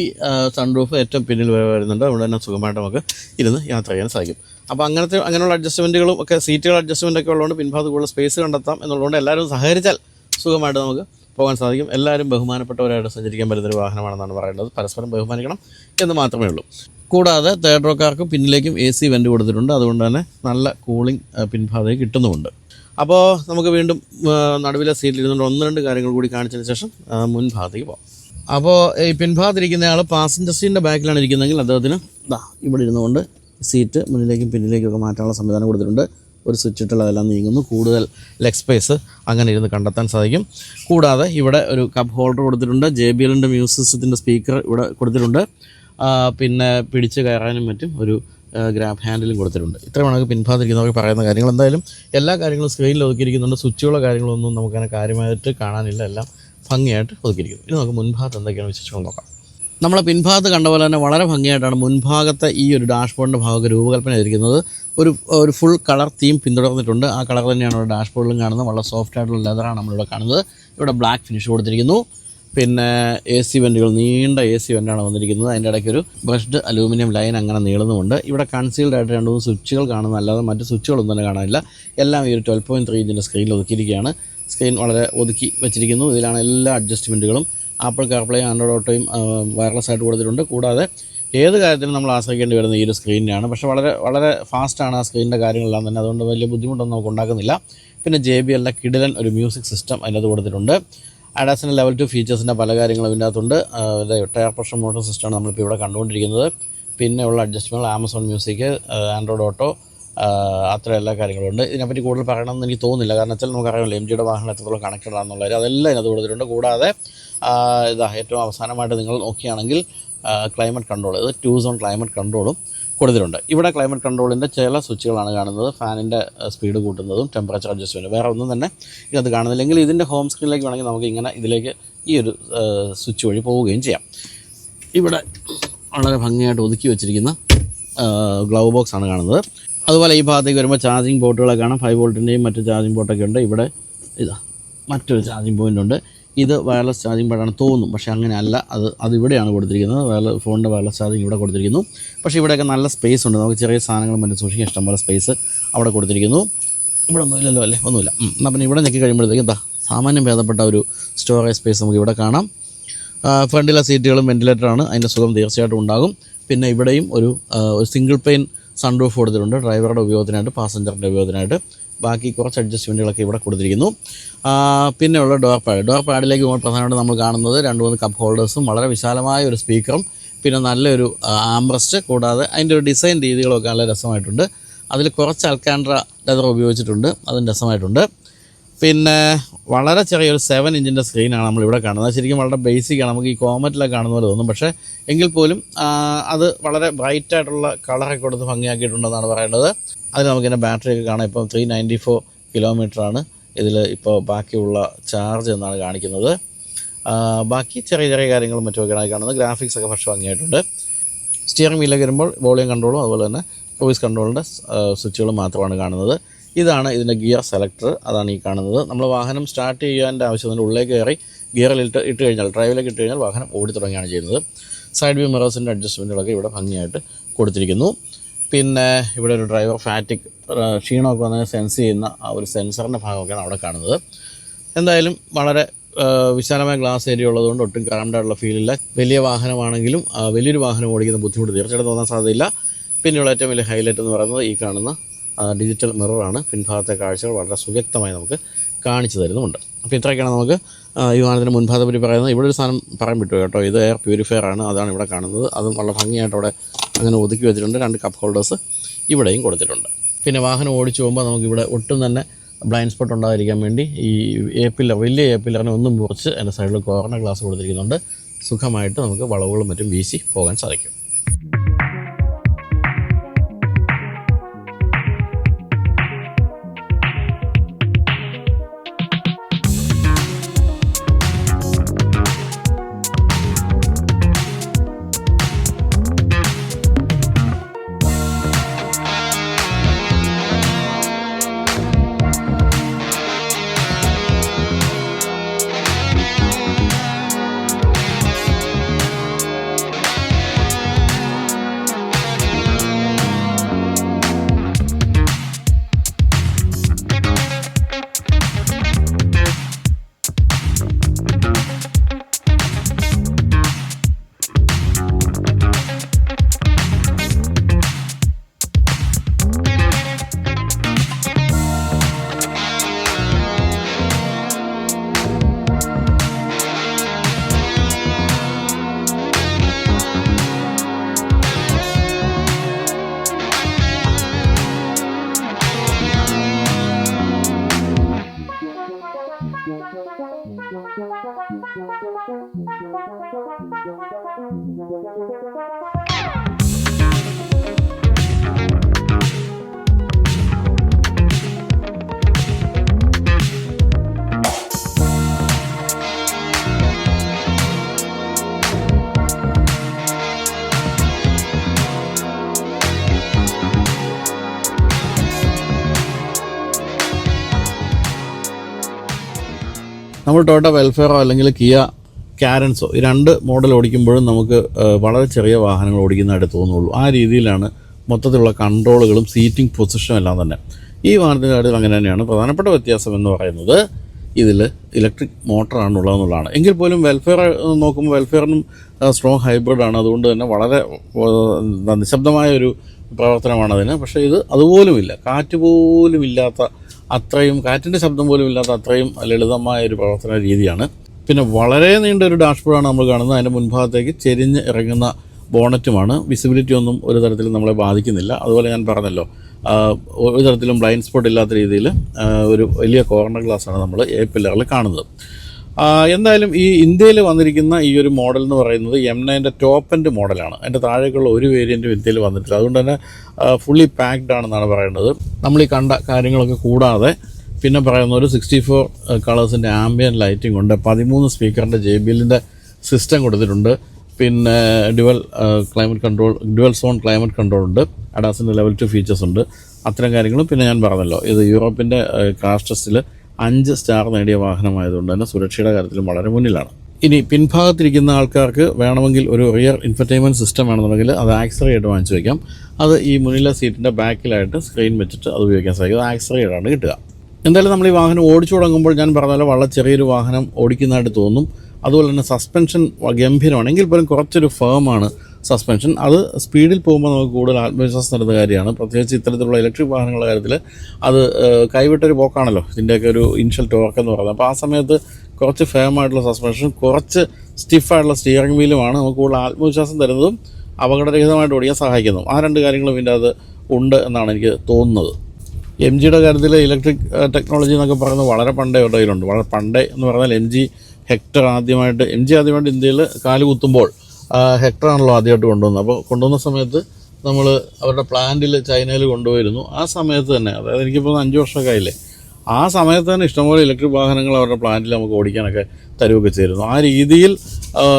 സൺറൂഫ് ഏറ്റവും പിന്നിൽ വരെ വരുന്നുണ്ട്. അതുകൊണ്ട് തന്നെ സുഖമായിട്ട് നമുക്ക് ഇരുന്ന് യാത്ര ചെയ്യാൻ സാധിക്കും. അപ്പോൾ അങ്ങനത്തെ അങ്ങനെയുള്ള അഡ്ജസ്റ്റ്മെന്റുകളും ഒക്കെ സീറ്റുകൾ അഡ്ജസ്റ്റ്മെന്റ് ഒക്കെ ഉള്ളതുകൊണ്ട് പിൻഭാഗത്ത് കൂടുതൽ സ്പേസ് കണ്ടെത്താം എന്നുള്ളതുകൊണ്ട് എല്ലാവരും സഹകരിച്ചാൽ സുഖമായിട്ട് നമുക്ക് പോകാൻ സാധിക്കും. എല്ലാവരും ബഹുമാനപ്പെട്ടവരായിട്ട് സഞ്ചരിക്കാൻ പറ്റുന്നൊരു വാഹനമാണെന്നാണ് പറയേണ്ടത് പരസ്പരം ബഹുമാനിക്കണം എന്ന് മാത്രമേ ഉള്ളൂ. കൂടാതെ തേർഡ് റോക്കാർക്കും പിന്നിലേക്കും എ സി വെന്റ് കൊടുത്തിട്ടുണ്ട്. അതുകൊണ്ട് തന്നെ നല്ല കൂളിംഗ് പിൻഭാഗത്തേക്ക് കിട്ടുന്നുമുണ്ട്. അപ്പോൾ നമുക്ക് വീണ്ടും നടുവിലെ സീറ്റിൽ ഇരുന്നുകൊണ്ട് ഒന്ന് രണ്ട് കാര്യങ്ങൾ കൂടി കാണിച്ചതിന് ശേഷം മുൻഭാഗത്തേക്ക് പോകാം അപ്പോൾ ഈ പിൻഭാഗത്തിരിക്കുന്ന ആൾ പാസഞ്ചർ സീറ്റിന്റെ ബാക്കിലാണ് ഇരിക്കുന്നതെങ്കിൽ അദ്ദേഹത്തിന് ഇതാ ഇവിടെ ഇരുന്നുകൊണ്ട് സീറ്റ് മുന്നിലേക്കും പിന്നിലേക്കും ഒക്കെ മാറ്റാനുള്ള സംവിധാനം കൊടുത്തിട്ടുണ്ട്. ഒരു സ്വിച്ച് ഇട്ടാൽ അതെല്ലാം നീങ്ങുന്നു. കൂടുതൽ ലെഗ് സ്പേസ് അങ്ങനെ ഇരുന്ന് കണ്ടെത്താൻ സാധിക്കും. കൂടാതെ ഇവിടെ ഒരു കപ്പ് ഹോൾഡർ കൊടുത്തിട്ടുണ്ട്. ജെ ബി എല്ലിന്റെ മ്യൂസിക് സിസ്റ്റത്തിന്റെ സ്പീക്കർ ഇവിടെ കൊടുത്തിട്ടുണ്ട്. പിന്നെ പിടിച്ച് കയറാനും മറ്റും ഒരു ഗ്രാബ് ഹാൻഡിലും കൊടുത്തിട്ടുണ്ട്. ഇത്ര നമുക്ക് പിൻഭാഗത്തിരിക്കുന്നവർക്ക് പറയുന്ന കാര്യങ്ങൾ. എന്തായാലും എല്ലാ കാര്യങ്ങളും സ്ക്രീനിൽ ഒതുക്കിയിരിക്കുന്നുണ്ട്. സ്വിച്ചുകളോ കാര്യങ്ങളൊന്നും നമുക്കങ്ങനെ കാര്യമായിട്ട് കാണാനില്ല. എല്ലാം ഭംഗിയായിട്ട് ഒതുക്കിയിരിക്കുന്നു. ഇനി നമുക്ക് മുൻഭാഗത്ത് എന്തൊക്കെയാണ് വിശേഷങ്ങൾ നോക്കാം. നമ്മളെ പിൻഭാഗത്ത് കണ്ട പോലെ തന്നെ വളരെ ഭംഗിയായിട്ടാണ് മുൻഭാഗത്തെ ഈ ഒരു ഡാഷ്ബോർഡിന്റെ ഭാഗമൊക്കെ രൂപകൽപ്പന ചെയ്തിരിക്കുന്നത്. ഒരു ഒരു ഫുൾ കളർ തീം പിന്തുടർന്നിട്ടുണ്ട്. ആ കളർ തന്നെയാണ് ഡാഷ്ബോർഡിലും കാണുന്നത്. വളരെ സോഫ്റ്റ് ആയിട്ടുള്ള ലെതറാണ് നമ്മളിവിടെ കാണുന്നത്. ഇവിടെ ബ്ലാക്ക് ഫിനിഷ് കൊടുത്തിരിക്കുന്നു. പിന്നെ എ സി വെന്റുകൾ നീണ്ട എ സി വെന്റാണ് വന്നിരിക്കുന്നത്. അതിന്റെ ഇടയ്ക്ക് ഒരു ബ്രഷ്ഡ് അലൂമിനിയം ലൈൻ അങ്ങനെ നീളുന്നുമുണ്ട്. ഇവിടെ കൺസീൽഡ് ആയിട്ട് രണ്ട് മൂന്ന് സ്വിച്ചുകൾ കാണുന്ന അല്ലാതെ മറ്റ് സ്വിച്ചുകളൊന്നും തന്നെ കാണാനില്ല. എല്ലാം ഈ ഒരു ട്വൽവ് പോയിന്റ് ത്രീ ഇഞ്ചിന്റെ സ്ക്രീനിൽ ഒതുക്കിയിരിക്കുകയാണ്. സ്ക്രീൻ വളരെ ഒതുക്കി വെച്ചിരിക്കുന്നു. ഇതിലാണ് എല്ലാ അഡ്ജസ്റ്റ്മെന്റുകളും ആപ്പിൾ കാർപ്ലേ ആൻഡ്രോയിഡ് ഓട്ടോയും വയർലെസ് ആയിട്ട് കൊടുത്തിട്ടുണ്ട്. കൂടാതെ ഏത് കാര്യത്തിനും നമ്മൾ ആശ്രയിക്കേണ്ടി വരുന്ന ഈ ഒരു സ്ക്രീനിനാണ് പക്ഷേ വളരെ വളരെ ഫാസ്റ്റാണ് ആ സ്ക്രീനിന്റെ കാര്യങ്ങളെല്ലാം തന്നെ. അതുകൊണ്ട് വലിയ ബുദ്ധിമുട്ടൊന്നും നമുക്ക് ഉണ്ടാക്കുന്നില്ല. പിന്നെ ജെ ബി എല്ലിന്റെ കിടിലൻ ഒരു മ്യൂസിക് സിസ്റ്റം അതിനകത്ത് കൊടുത്തിട്ടുണ്ട്. അഡാസിന്റെ ലെവൽ ടു ഫീച്ചേഴ്സിന്റെ പല കാര്യങ്ങളും ഇതിനകത്തുണ്ട്. ടയർ പ്രഷർ മോട്ടോർ സിസ്റ്റമാണ് നമ്മളിപ്പോൾ ഇവിടെ കണ്ടുകൊണ്ടിരിക്കുന്നത്. പിന്നെ ഉള്ള adjustment Amazon music Android auto അത്ര എല്ലാ കാര്യങ്ങളും ഉണ്ട്. ഇതിനെപ്പറ്റി കൂടുതൽ പറയണമെന്ന് എനിക്ക് തോന്നുന്നില്ല. കാരണം വെച്ചാൽ നമുക്കറിയാമല്ലോ എം ജിയുടെ വാഹനം എത്രത്തോളം കണക്റ്റഡ് ആണെന്നുള്ളത് അതെല്ലാം ഇതിനകത്ത് കൊടുത്തിട്ടുണ്ട്. കൂടാതെ ഇതാ ഏറ്റവും അവസാനമായിട്ട് നിങ്ങൾ നോക്കുകയാണെങ്കിൽ ക്ലൈമറ്റ് കൺട്രോൾ ഇത് ടൂ സോൺ ക്ലൈമറ്റ് കൺട്രോളും കൊടുത്തിട്ടുണ്ട് ഇവിടെ ക്ലൈമറ്റ് കൺട്രോളിന്റെ ചില സ്വിച്ചുകളാണ് കാണുന്നത്. ഫാനിന്റെ സ്പീഡ് കൂട്ടുന്നതും ടെമ്പറേച്ചർ അഡ്ജസ്റ്റ്മെന്റ് വേറെ ഒന്നും തന്നെ ഇതിനകത്ത് കാണുന്നില്ലെങ്കിൽ ഇതിന്റെ ഹോം സ്ക്രീനിലേക്ക് വേണമെങ്കിൽ നമുക്ക് ഇങ്ങനെ ഇതിലേക്ക് ഈ ഒരു സ്വിച്ച് വഴി പോവുകയും ചെയ്യാം. ഇവിടെ വളരെ ഭംഗിയായിട്ട് ഒതുക്കി വെച്ചിരിക്കുന്ന ഗ്ലൗ ബോക്സ് ആണ് കാണുന്നത്. അതുപോലെ ഈ ഭാഗത്തേക്ക് വരുമ്പോൾ ചാർജിങ് പോർട്ടുകളൊക്കെ കാണാം. ഫൈവ് വോൾട്ടിന്റെയും മറ്റു ചാർജിങ് പോർട്ടൊക്കെ ഉണ്ട്. ഇവിടെ ഇതാ മറ്റൊരു ചാർജിങ് പോയിന്റ് ഉണ്ട്. ഇത് വയർലെസ് ചാർജിങ് പാടാണ് തോന്നും പക്ഷേ അങ്ങനെയല്ല. അത് അത് ഇവിടെയാണ് കൊടുത്തിരിക്കുന്നത് വയർലെസ് ഫോണിന്റെ വയർലെസ് ചാർജിങ് ഇവിടെ കൊടുത്തിരിക്കുന്നു. പക്ഷേ ഇവിടെയൊക്കെ നല്ല സ്പേസ് ഉണ്ട്. നമുക്ക് ചെറിയ സാധനങ്ങൾ മറ്റും സൂക്ഷിക്കാൻ ഇഷ്ടംപോലെ സ്പേസ് അവിടെ കൊടുത്തിരിക്കുന്നു. ഇവിടെ ഒന്നും ഇല്ലല്ലോ അല്ലേ? ഒന്നുമില്ല. എന്നാൽ പിന്നെ ഇവിടെ ഞെക്കി കഴിയുമ്പോഴത്തേക്ക് എന്താ സാമാന്യം ഭേദപ്പെട്ട ഒരു സ്റ്റോറേജ് സ്പേസ് നമുക്ക് ഇവിടെ കാണാം. ഫ്രണ്ടിലെ സീറ്റുകളും വെന്റിലേറ്ററാണ് അതിന്റെ സുഖം തീർച്ചയായിട്ടും ഉണ്ടാകും. പിന്നെ ഇവിടെയും ഒരു സിംഗിൾ പെയിൻ സൺറൂഫ് കൊടുത്തിട്ടുണ്ട്. ഡ്രൈവറുടെ ഉപയോഗത്തിനായിട്ട് പാസഞ്ചറിന്റെ ഉപയോഗത്തിനായിട്ട്. ബാക്കി കുറച്ച് അഡ്ജസ്റ്റ്മെന്റുകളൊക്കെ ഇവിടെ കൊടുത്തിരിക്കുന്നു. പിന്നെയുള്ള ഡോർ പാഡ് ഡോർ പാഡിലേക്ക് പോകുമ്പോൾ പ്രധാനമായിട്ട് നമ്മൾ കാണുന്നത് രണ്ട് മൂന്ന് കപ്പ് ഹോൾഡേഴ്സും വളരെ വിശാലമായ ഒരു സ്പീക്കറും പിന്നെ നല്ലൊരു ആംബ്രസ്റ്റ് കൂടാതെ അതിന്റെ ഒരു ഡിസൈൻ രീതികളൊക്കെ നല്ല രസമായിട്ടുണ്ട്. അതിൽ കുറച്ച് അൽക്കാൻഡ്ര ലെതർ ഉപയോഗിച്ചിട്ടുണ്ട് അതും രസമായിട്ടുണ്ട്. പിന്നെ വളരെ ചെറിയൊരു സെവൻ ഇഞ്ചിന്റെ സ്ക്രീനാണ് നമ്മളിവിടെ കാണുന്നത്. ശരിക്കും വളരെ ബേസിക്കാണ് നമുക്ക് ഈ കോമറ്റിലൊക്കെ കാണുന്ന പോലെ തോന്നും. പക്ഷേ എങ്കിൽ പോലും അത് വളരെ ബ്രൈറ്റായിട്ടുള്ള കളറൊക്കെ കൊടുത്ത് ഭംഗിയാക്കിയിട്ടുണ്ടെന്നാണ് പറയേണ്ടത്. അതിൽ നമുക്കിതിന്റെ ബാറ്ററിയൊക്കെ കാണാം. ഇപ്പം ത്രീ നയന്റി ഫോർ കിലോമീറ്ററാണ് ഇതിൽ ഇപ്പോൾ ബാക്കിയുള്ള ചാർജ് എന്നാണ് കാണിക്കുന്നത്. ബാക്കി ചെറിയ ചെറിയ കാര്യങ്ങളും മറ്റുമൊക്കെയാണ് കാണുന്നത്. ഗ്രാഫിക്സ് ഒക്കെ പക്ഷേ ഭംഗിയായിട്ടുണ്ട്. സ്റ്റിയറിംഗ് വീലൊക്കെ വരുമ്പോൾ വോളിയം കൺട്രോളും അതുപോലെ തന്നെ ക്രൂയിസ് കൺട്രോളിന്റെ സ്വിച്ചുകളും മാത്രമാണ് കാണുന്നത്. ഇതാണ് ഇതിന്റെ ഗിയർ സെലക്ടർ അതാണ് ഈ കാണുന്നത്. നമ്മൾ വാഹനം സ്റ്റാർട്ട് ചെയ്യാന്റെ അതിന്റെ ഉള്ളിലേക്ക് കയറി ഗിയറിൽ ഇട്ട് ഇട്ട് കഴിഞ്ഞാൽ ഡ്രൈവിലേക്ക് ഇട്ട് കഴിഞ്ഞാൽ വാഹനം ഓടി തുടങ്ങുകയാണ് ചെയ്യുന്നത് സൈഡ് വ്യൂ മിറേഴ്സിന്റെ അഡ്ജസ്റ്റ്മെന്റുകളൊക്കെ ഇവിടെ ഭംഗിയായിട്ട് കൊടുത്തിരിക്കുന്നു. പിന്നെ ഇവിടെ ഒരു ഡ്രൈവർ ഫാറ്റിക് ക്ഷീണമൊക്കെ വന്ന് സെൻസ് ചെയ്യുന്ന ആ ഒരു സെൻസറിന്റെ ഭാഗമൊക്കെയാണ് അവിടെ കാണുന്നത്. എന്തായാലും വളരെ വിശാലമായ ഗ്ലാസ് ഏരിയ ഉള്ളതുകൊണ്ട് ഒട്ടും കറണ്ടായിട്ടുള്ള ഫീലില്ല വലിയ വാഹനമാണെങ്കിലും വലിയൊരു വാഹനം ഓടിക്കുന്ന ബുദ്ധിമുട്ട് തീർച്ചയായിട്ടും തോന്നാൻ സാധ്യതയില്ല. പിന്നെയുള്ള ഏറ്റവും വലിയ ഹൈലൈറ്റ് എന്ന് പറയുന്നത് ഈ കാണുന്ന ഡിജിറ്റൽ മിററാണ് പിൻഭാഗത്തെ കാഴ്ചകൾ വളരെ സുവ്യക്തമായി നമുക്ക് കാണിച്ചു തരുന്നുമുണ്ട്. അപ്പോൾ ഇത്രയൊക്കെയാണ് നമുക്ക് ഈ വാഹനത്തിന് മുൻഭാഗത്തെ പറ്റി പറയുന്നത്. ഇവിടെ ഒരു സാധനം പറയാൻ പറ്റുമോ കേട്ടോ? ഇത് എയർ പ്യൂരിഫയർ ആണ്. അതാണ് ഇവിടെ കാണുന്നത്. അതും വളരെ ഭംഗിയായിട്ട് അവിടെ അങ്ങനെ ഒതുക്കി വെച്ചിട്ടുണ്ട്. രണ്ട് കപ്പ് ഹോൾഡേഴ്സ് ഇവിടെയും കൊടുത്തിട്ടുണ്ട്. പിന്നെ വാഹനം ഓടിച്ചു പോകുമ്പോൾ നമുക്കിവിടെ ഒട്ടും തന്നെ ബ്ലൈൻഡ് സ്പോട്ട് ഉണ്ടാകാതിരിക്കാൻ വേണ്ടി ഈ എ പില്ലർ വലിയ എ ഒന്നും മുറിച്ച് അതിന്റെ സൈഡിൽ കോർണർ ഗ്ലാസ് കൊടുത്തിരിക്കുന്നുണ്ട്. സുഖമായിട്ട് നമുക്ക് വളവുകളും മറ്റും വീശി പോകാൻ സാധിക്കും. നമ്മൾ ടൊയോട്ട വെൽഫെയറോ അല്ലെങ്കിൽ കിയ കാരൻസോ ഈ രണ്ട് മോഡൽ ഓടിക്കുമ്പോഴും നമുക്ക് വളരെ ചെറിയ വാഹനങ്ങൾ ഓടിക്കുന്നതായിട്ട് തോന്നുള്ളൂ. ആ രീതിയിലാണ് മൊത്തത്തിലുള്ള കൺട്രോളുകളും സീറ്റിംഗ് പൊസിഷനും എല്ലാം തന്നെ. ഈ വാഹനത്തിന്റെ കാര്യത്തിൽ അങ്ങനെ തന്നെയാണ്. പ്രധാനപ്പെട്ട വ്യത്യാസം എന്ന് പറയുന്നത് ഇതിൽ ഇലക്ട്രിക് മോട്ടറാണ് ഉള്ളതെന്നുള്ളതാണ് എങ്കിൽ പോലും വെൽഫെയർ നോക്കുമ്പോൾ വെൽഫെയറിനും സ്ട്രോങ് ഹൈബ്രിഡാണ് അതുകൊണ്ട് തന്നെ വളരെ നിശബ്ദമായ ഒരു പ്രവർത്തനമാണ് അതിന്. പക്ഷേ ഇത് അതുപോലുമില്ല. കാറ്റ് പോലും ഇല്ലാത്ത അത്രയും കാറ്റിന്റെ ശബ്ദം പോലും ഇല്ലാത്ത അത്രയും ലളിതമായ ഒരു പ്രവർത്തന രീതിയാണ് പിന്നെ വളരെ നീണ്ട ഒരു ഡാഷ്ബോർഡാണ് നമ്മൾ കാണുന്നത്. അതിന്റെ മുൻഭാഗത്തേക്ക് ചെരിഞ്ഞ് ഇറങ്ങുന്ന ബോണറ്റുമാണ്. വിസിബിലിറ്റി ഒന്നും ഒരു തരത്തിലും നമ്മളെ ബാധിക്കുന്നില്ല. അതുപോലെ ഞാൻ പറഞ്ഞല്ലോ ഒരു തരത്തിലും ബ്ലൈൻഡ് സ്പോട്ട് ഇല്ലാത്ത രീതിയിൽ ഒരു വലിയ കോർണർ ഗ്ലാസ്സാണ് നമ്മൾ എ പില്ലറിൽ കാണുന്നത്. എന്തായാലും ഈ ഇന്ത്യയിൽ വന്നിരിക്കുന്ന ഈ ഒരു മോഡൽ എന്ന് പറയുന്നത് എം നയന്റെ ടോപ്പ് എൻഡ് മോഡലാണ്. അതിന്റെ താഴേക്കുള്ള ഒരു വേരിയന്റും ഇന്ത്യയിൽ വന്നിട്ടില്ല. അതുകൊണ്ട് തന്നെ ഫുള്ളി പാക്ഡ് ആണെന്നാണ് പറയേണ്ടത് നമ്മൾ ഈ കണ്ട കാര്യങ്ങളൊക്കെ കൂടാതെ പിന്നെ പറയുന്ന ഒരു സിക്സ്റ്റി ഫോർ കളേഴ്സിന്റെ ആംബിയൻ ലൈറ്റിംഗ് ഉണ്ട്. പതിമൂന്ന് സ്പീക്കറിന്റെ ജെ ബി എല്ലിന്റെ സിസ്റ്റം കൊടുത്തിട്ടുണ്ട്. പിന്നെ dual climate control dual zone climate control ഉണ്ട്. അഡാസിന്റെ ലെവൽ ടു ഫീച്ചേഴ്സ് ഉണ്ട്. അത്തരം കാര്യങ്ങളും പിന്നെ ഞാൻ പറഞ്ഞല്ലോ. ഇത് യൂറോപ്പിന്റെ ക്രാഷ് ടെസ്റ്റിൽ അഞ്ച് സ്റ്റാർ നേടിയ വാഹനമായതുകൊണ്ട് തന്നെ സുരക്ഷയുടെ കാര്യത്തിലും വളരെ മുന്നിലാണ്. ഇനി പിൻഭാഗത്തിരിക്കുന്ന ആൾക്കാർക്ക് വേണമെങ്കിൽ ഒരു റിയർ ഇൻഫർടൈൻമെന്റ് സിസ്റ്റം വേണമെന്നുണ്ടെങ്കിൽ അത് ആക്സറി ആയിട്ട് വാങ്ങിച്ചു വയ്ക്കാം അത് ഈ മുന്നിലെ സീറ്റിന്റെ ബാക്കിലായിട്ട് സ്ക്രീൻ വെച്ചിട്ട് അത് ഉപയോഗിക്കാൻ സാധിക്കും. അത് ആക്സറി ആയിട്ടാണ് കിട്ടുക. എന്തായാലും നമ്മൾ ഈ വാഹനം ഓടിച്ചു തുടങ്ങുമ്പോൾ ഞാൻ പറഞ്ഞ പോലെ വളരെ ചെറിയൊരു വാഹനം ഓടിക്കുന്നതായിട്ട് തോന്നും. അതുപോലെ തന്നെ സസ്പെൻഷൻ ഗംഭീരമാണെങ്കിൽ പോലും കുറച്ചൊരു ഫേമാണ് സസ്പെൻഷൻ അത് സ്പീഡിൽ പോകുമ്പോൾ നമുക്ക് കൂടുതൽ ആത്മവിശ്വാസം തരുന്ന കാര്യമാണ്. പ്രത്യേകിച്ച് ഇത്തരത്തിലുള്ള ഇലക്ട്രിക് വാഹനങ്ങളുടെ കാര്യത്തിൽ അത് കൈവിട്ടൊരു പോക്കാണല്ലോ. ഇതിന്റെയൊക്കെ ഒരു ഇനിഷ്യൽ ടോർക്ക് എന്ന് പറയുന്നത്. അപ്പോൾ ആ സമയത്ത് കുറച്ച് ഫേമായിട്ടുള്ള സസ്പെൻഷൻ കുറച്ച് സ്റ്റിഫായിട്ടുള്ള സ്റ്റിയറിംഗ് വീലുമാണ് നമുക്ക് കൂടുതൽ ആത്മവിശ്വാസം തരുന്നതും അപകടരഹിതമായിട്ട് ഓടിക്കാൻ സഹായിക്കുന്നതും. ആ രണ്ട് കാര്യങ്ങളും ഇതിന്റെ അത് ഉണ്ട് എന്നാണ് എനിക്ക് തോന്നുന്നത്. എം ജിയുടെ കാര്യത്തിൽ ഇലക്ട്രിക് ടെക്നോളജി എന്നൊക്കെ പറയുന്നത് വളരെ പണ്ടേ അവരുടെ കയ്യിലുണ്ട്. വളരെ പണ്ടേ എന്ന് പറഞ്ഞാൽ എം ജി ഹെക്ടർ ആദ്യമായിട്ട് എം ജി ആദ്യമായിട്ട് ഇന്ത്യയിൽ കാൽ കുത്തുമ്പോൾ ഹെക്ടറാണല്ലോ ആദ്യമായിട്ട് കൊണ്ടുവന്നത്. അപ്പോൾ കൊണ്ടുവന്ന സമയത്ത് നമ്മൾ അവരുടെ പ്ലാന്റിൽ ചൈനയിൽ കൊണ്ടുപോയിരുന്നു. ആ സമയത്ത് തന്നെ അതായത് എനിക്കിപ്പോൾ അഞ്ച് വർഷമൊക്കെ ആയില്ലേ ആ സമയത്ത് തന്നെ ഇഷ്ടംപോലെ ഇലക്ട്രിക് വാഹനങ്ങൾ അവരുടെ പ്ലാന്റിൽ നമുക്ക് ഓടിക്കാനൊക്കെ തരുമൊക്കെ ചേരുന്നു ആ രീതിയിൽ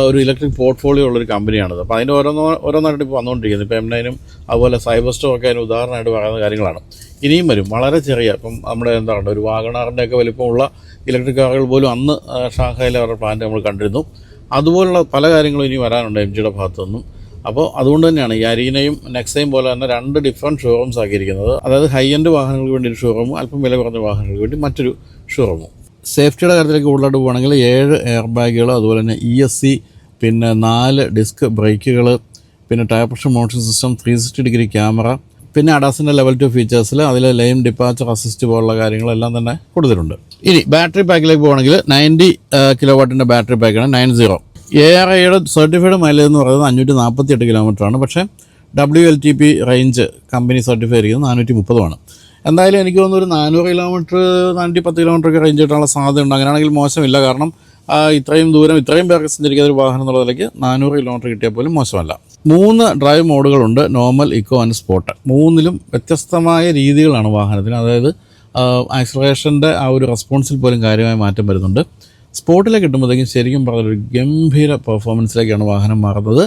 ഒരു ഇലക്ട്രിക് പോർട്ട്ഫോളിയോ ഉള്ളൊരു കമ്പനിയാണത് അപ്പോൾ അതിന്റെ ഓരോന്നോ ഓരോന്നായിട്ട് ഇപ്പോൾ വന്നുകൊണ്ടിരിക്കുന്നത് ഇപ്പോൾ എം നൈനും അതുപോലെ സൈബർ സ്റ്റോ ഒക്കെ അതിന് ഉദാഹരണമായിട്ട് പറയുന്ന കാര്യങ്ങളാണ്. ഇനിയും വരും. വളരെ ചെറിയ ഇപ്പം നമ്മുടെ എന്താ പറയുക ഒരു വാഗണാറിന്റെ ഒക്കെ വലിപ്പമുള്ള ഇലക്ട്രിക് കാറുകൾ പോലും അന്ന് ഷാങ്ഹായിലെ അവരുടെ പ്ലാന്റ് നമ്മൾ കണ്ടിരുന്നു. അതുപോലുള്ള പല കാര്യങ്ങളും ഇനി വരാനുണ്ട് എം ജിയുടെ ഭാഗത്തു നിന്നും അപ്പോൾ അതുകൊണ്ട് തന്നെയാണ് ഈ അരീനയും നെക്സയും പോലെ തന്നെ രണ്ട് ഡിഫറെന്റ് ഷോറൂംസ് ആക്കിയിരിക്കുന്നത്. അതായത് ഹൈ എൻഡ് വാഹനങ്ങൾക്ക് വേണ്ടി ഒരു ഷോറൂമും അല്പം വില കുറഞ്ഞ വാഹനങ്ങൾക്ക് വേണ്ടി മറ്റൊരു ഷോറൂമും സേഫ്റ്റിയുടെ കാര്യത്തിലേക്ക് കൂടുതലായിട്ട് പോവുകയാണെങ്കിൽ ഏഴ് എയർ ബാഗുകൾ അതുപോലെ തന്നെ ഇ എസ് സി പിന്നെ നാല് ഡിസ്ക് ബ്രേക്കുകൾ പിന്നെ tyre pressure monitoring system three sixty degree camera പിന്നെ അഡാസിന്റെ ലെവൽ ടു ഫീച്ചേഴ്സിൽ അതിൽ ലൈം ഡിപ്പാച്ചർ അസിസ്റ്റ് പോലുള്ള കാര്യങ്ങളെല്ലാം തന്നെ കൊടുത്തിട്ടുണ്ട്. ഇനി ബാറ്ററി പാക്കിലേക്ക് പോകുകയാണെങ്കിൽ നയന്റി കിലോ വാട്ടിന്റെ ബാറ്ററി പാക്കാണ് നയൻ സീറോ എ ആർ ഐയുടെ സർട്ടിഫൈഡ് മൈലേജ് എന്ന് പറയുന്നത് അഞ്ഞൂറ്റി നാൽപ്പത്തി എട്ട് കിലോമീറ്ററാണ് പക്ഷേ W L T P range company certify ചെയ്യുന്നത് നാനൂറ്റി മുപ്പതുമാണ് എന്തായാലും എനിക്ക് തോന്നുന്നു ഒരു നാനൂറ് കിലോമീറ്റർ നാനൂറ്റി പത്ത് കിലോമീറ്റർ ഒക്കെ റേഞ്ച് കിട്ടാനുള്ള സാധ്യത ഉണ്ട്. അങ്ങനെയാണെങ്കിൽ മോശമില്ല. കാരണം ഇത്രയും ദൂരം ഇത്രയും പേർക്ക് സഞ്ചരിക്കുന്ന ഒരു വാഹനം എന്നുള്ള നിലയ്ക്ക് നാനൂറ് കിലോമീറ്റർ കിട്ടിയാൽ പോലും മോശമല്ല. മൂന്ന് ഡ്രൈവ് മോഡുകളുണ്ട് നോർമൽ ഇക്കോ ആൻഡ് സ്പോട്ട് മൂന്നിലും വ്യത്യസ്തമായ രീതികളാണ് വാഹനത്തിന്. അതായത് ആക്സലറേഷന്റെ ആ ഒരു റെസ്പോൺസിൽ പോലും കാര്യമായി മാറ്റം വരുന്നുണ്ട്. സ്പോട്ടിലേക്ക് കിട്ടുമ്പോഴത്തേക്കും ശരിക്കും പറഞ്ഞൊരു ഗംഭീര പെർഫോമൻസിലേക്കാണ് വാഹനം മാറുന്നത്.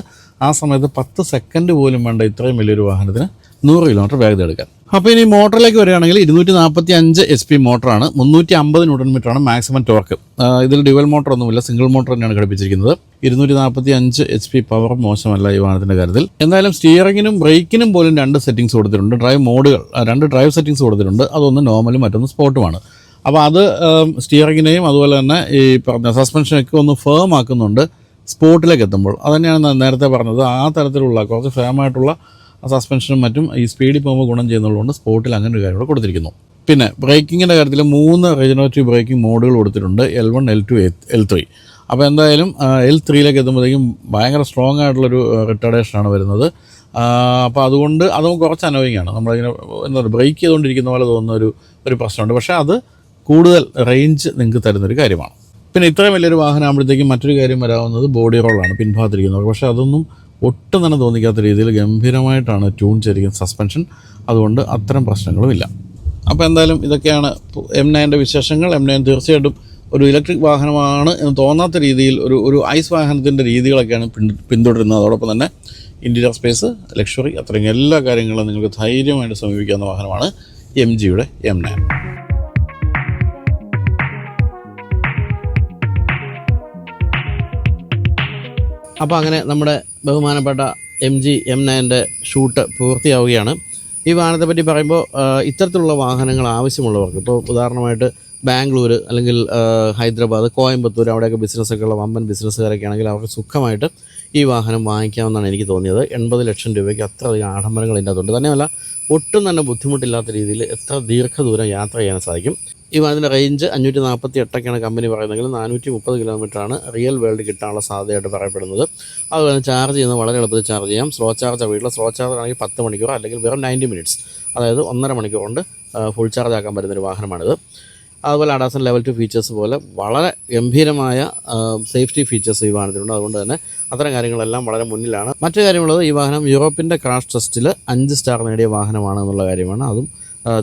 ആ സമയത്ത് പത്ത് സെക്കൻഡ് പോലും വേണ്ട ഇത്രയും വലിയൊരു വാഹനത്തിന് നൂറ് കിലോമീറ്റർ വേഗത എടുക്കാൻ. അപ്പോൾ ഇനി മോട്ടറിലേക്ക് വരികയാണെങ്കിൽ ഇരുന്നൂറ്റി നാൽപ്പത്തി അഞ്ച് എച്ച് പി മോട്ടറാണ് മുന്നൂറ്റി അമ്പത് ന്യൂട്ടൺ മീറ്ററാണ് മാക്സിമം ടോർക്ക് ഇതിൽ ഡ്യുവൽ മോട്ടർ ഒന്നുമില്ല സിംഗിൾ മോട്ടർ തന്നെയാണ് ഘടിപ്പിച്ചിരിക്കുന്നത്. ഇരുന്നൂറ്റി നാൽപ്പത്തി അഞ്ച് എച്ച് പി പവർ മോശമല്ല ഈ വാഹനത്തിന്റെ കാര്യത്തിൽ. എന്തായാലും സ്റ്റിയറിങ്ങിനും ബ്രേക്കിനും പോലും രണ്ട് സെറ്റിംഗ്സ് കൊടുത്തിട്ടുണ്ട്. ഡ്രൈവ് മോഡുകൾ രണ്ട് ഡ്രൈവ് സെറ്റിംഗ്സ് കൊടുത്തിട്ടുണ്ട്. അതൊന്ന് നോർമലും മറ്റൊന്ന് സ്പോട്ടുമാണ് അപ്പോൾ അത് സ്റ്റിയറിങ്ങിനെയും അതുപോലെ തന്നെ ഈ പറഞ്ഞ സസ്പെൻഷനൊക്കെ ഒന്ന് ഫേം ആക്കുന്നുണ്ട് സ്പോട്ടിലേക്ക് എത്തുമ്പോൾ. അതുതന്നെയാണ് തന്നെയാണ് നേരത്തെ പറഞ്ഞത്. ആ തരത്തിലുള്ള കുറച്ച് ഫേമായിട്ടുള്ള സസ്പെൻഷനും മറ്റും ഈ സ്പീഡിൽ പോകുമ്പോൾ ഗുണം ചെയ്യുന്നതുകൊണ്ട് സ്പോട്ടിൽ അങ്ങനെ ഒരു കാര്യം കൂടെ കൊടുത്തിരിക്കുന്നു. പിന്നെ ബ്രേക്കിങ്ങിന്റെ കാര്യത്തിൽ മൂന്ന് റെജനറേറ്റീവ് ബ്രേക്കിംഗ് മോഡുകൾ കൊടുത്തിട്ടുണ്ട്. L one L two L three അപ്പോൾ എന്തായാലും എൽ ത്രീയിലേക്ക് എത്തുമ്പോഴത്തേക്കും ഭയങ്കര സ്ട്രോങ് ആയിട്ടുള്ളൊരു റിട്ടർഡേഷനാണ് വരുന്നത്. അപ്പോൾ അതുകൊണ്ട് അതും കുറച്ച് അനോയിങ് ആണ്. നമ്മളിങ്ങനെ എന്താ പറയുക ബ്രേക്ക് ചെയ്തുകൊണ്ടിരിക്കുന്ന പോലെ തോന്നുന്ന ഒരു ഒരു പ്രശ്നമുണ്ട്. പക്ഷേ അത് കൂടുതൽ റേഞ്ച് നിങ്ങൾക്ക് തരുന്നൊരു കാര്യമാണ്. പിന്നെ ഇത്രയും വലിയൊരു വാഹനം ആകുമ്പോഴത്തേക്കും മറ്റൊരു കാര്യം വരാവുന്നത് ബോഡി റോളാണ് പിൻഭാഗത്തിരിക്കുന്നത്. പക്ഷേ അതൊന്നും ഒട്ടും തന്നെ തോന്നിക്കാത്ത രീതിയിൽ ഗംഭീരമായിട്ടാണ് ട്യൂൺ ചെയ്തിരിക്കുന്ന സസ്പെൻഷൻ അതുകൊണ്ട് അത്തരം പ്രശ്നങ്ങളുമില്ല അപ്പോൾ എന്തായാലും ഇതൊക്കെയാണ് എം നയന്റെ വിശേഷങ്ങൾ. എം നയൻ തീർച്ചയായിട്ടും ഒരു ഇലക്ട്രിക് വാഹനമാണ് എന്ന് തോന്നാത്ത രീതിയിൽ ഒരു ഒരു ഐസ് വാഹനത്തിന്റെ രീതികളൊക്കെയാണ് പിന്തുടരുന്നത്. അതോടൊപ്പം തന്നെ ഇന്റീരിയർ സ്പേസ് ലക്ഷറി അത്രയും എല്ലാ കാര്യങ്ങളും നിങ്ങൾക്ക് ധൈര്യമായിട്ട് സമീപിക്കാവുന്ന വാഹനമാണ് എം ജിയുടെ എം നയൻ അപ്പോൾ അങ്ങനെ നമ്മുടെ ബഹുമാനപ്പെട്ട എം ജി എം നയന്റെ ഷൂട്ട് പൂർത്തിയാവുകയാണ്. ഈ വാഹനത്തെ പറ്റി പറയുമ്പോൾ ഇത്തരത്തിലുള്ള വാഹനങ്ങൾ ആവശ്യമുള്ളവർക്ക് ഇപ്പോൾ ഉദാഹരണമായിട്ട് ബാംഗ്ലൂർ അല്ലെങ്കിൽ ഹൈദരാബാദ് കോയമ്പത്തൂർ അവിടെയൊക്കെ ബിസിനസ്സൊക്കെ ഉള്ള വമ്പൻ ബിസിനസ്സുകാരൊക്കെ ആണെങ്കിൽ അവർക്ക് സുഖമായിട്ട് ഈ വാഹനം വാങ്ങിക്കാമെന്നാണ് എനിക്ക് തോന്നിയത്. എൺപത് ലക്ഷം രൂപയ്ക്ക് അത്രയധികം ആഡംബരങ്ങൾ ഇതിന്റെ തന്നെയല്ല ഒട്ടും തന്നെ ബുദ്ധിമുട്ടില്ലാത്ത രീതിയിൽ എത്ര ദീർഘദൂരം യാത്ര ചെയ്യാൻ സാധിക്കും. ഈ വാഹനത്തിന്റെ റേഞ്ച് അഞ്ഞൂറ്റി നാൽപ്പത്തി എട്ടൊക്കെയാണ് കമ്പനി പറയുന്നതെങ്കിൽ നാനൂറ്റി മുപ്പത് കിലോമീറ്ററാണ് റിയൽ വേൾഡ് കിട്ടാനുള്ള സാധ്യതയായിട്ട് പറയപ്പെടുന്നത്. അതുപോലെ ചാർജ് ചെയ്യുന്നത് വളരെ എളുപ്പത്തിൽ ചാർജ് ചെയ്യാം. സ്ലോ ചാർജ് വീട്ടിൽ സ്ലോ ചാർജ് ആണെങ്കിൽ പത്ത് മണിക്കൂർ അല്ലെങ്കിൽ വെറും നയന്റി മിനിറ്റ്സ് അതായത് ഒന്നര മണിക്കൂർ കൊണ്ട് ഫുൾ ചാർജ് ആക്കാൻ പറ്റുന്നൊരു വാഹനമാണിത്. അതുപോലെ അഡാസൻ ലെവൽ ടു ഫീച്ചേഴ്സ് പോലെ വളരെ ഗംഭീരമായ സേഫ്റ്റി ഫീച്ചേഴ്സ് ഈ വാഹനത്തിലുണ്ട്. അതുകൊണ്ട് തന്നെ അത്തരം കാര്യങ്ങളെല്ലാം വളരെ മുന്നിലാണ്. മറ്റു കാര്യമുള്ളത് ഈ വാഹനം യൂറോപ്പിന്റെ ക്രാഷ് ടെസ്റ്റിൽ അഞ്ച് സ്റ്റാർ നേടിയ വാഹനമാണ് എന്നുള്ള കാര്യമാണ്. അതും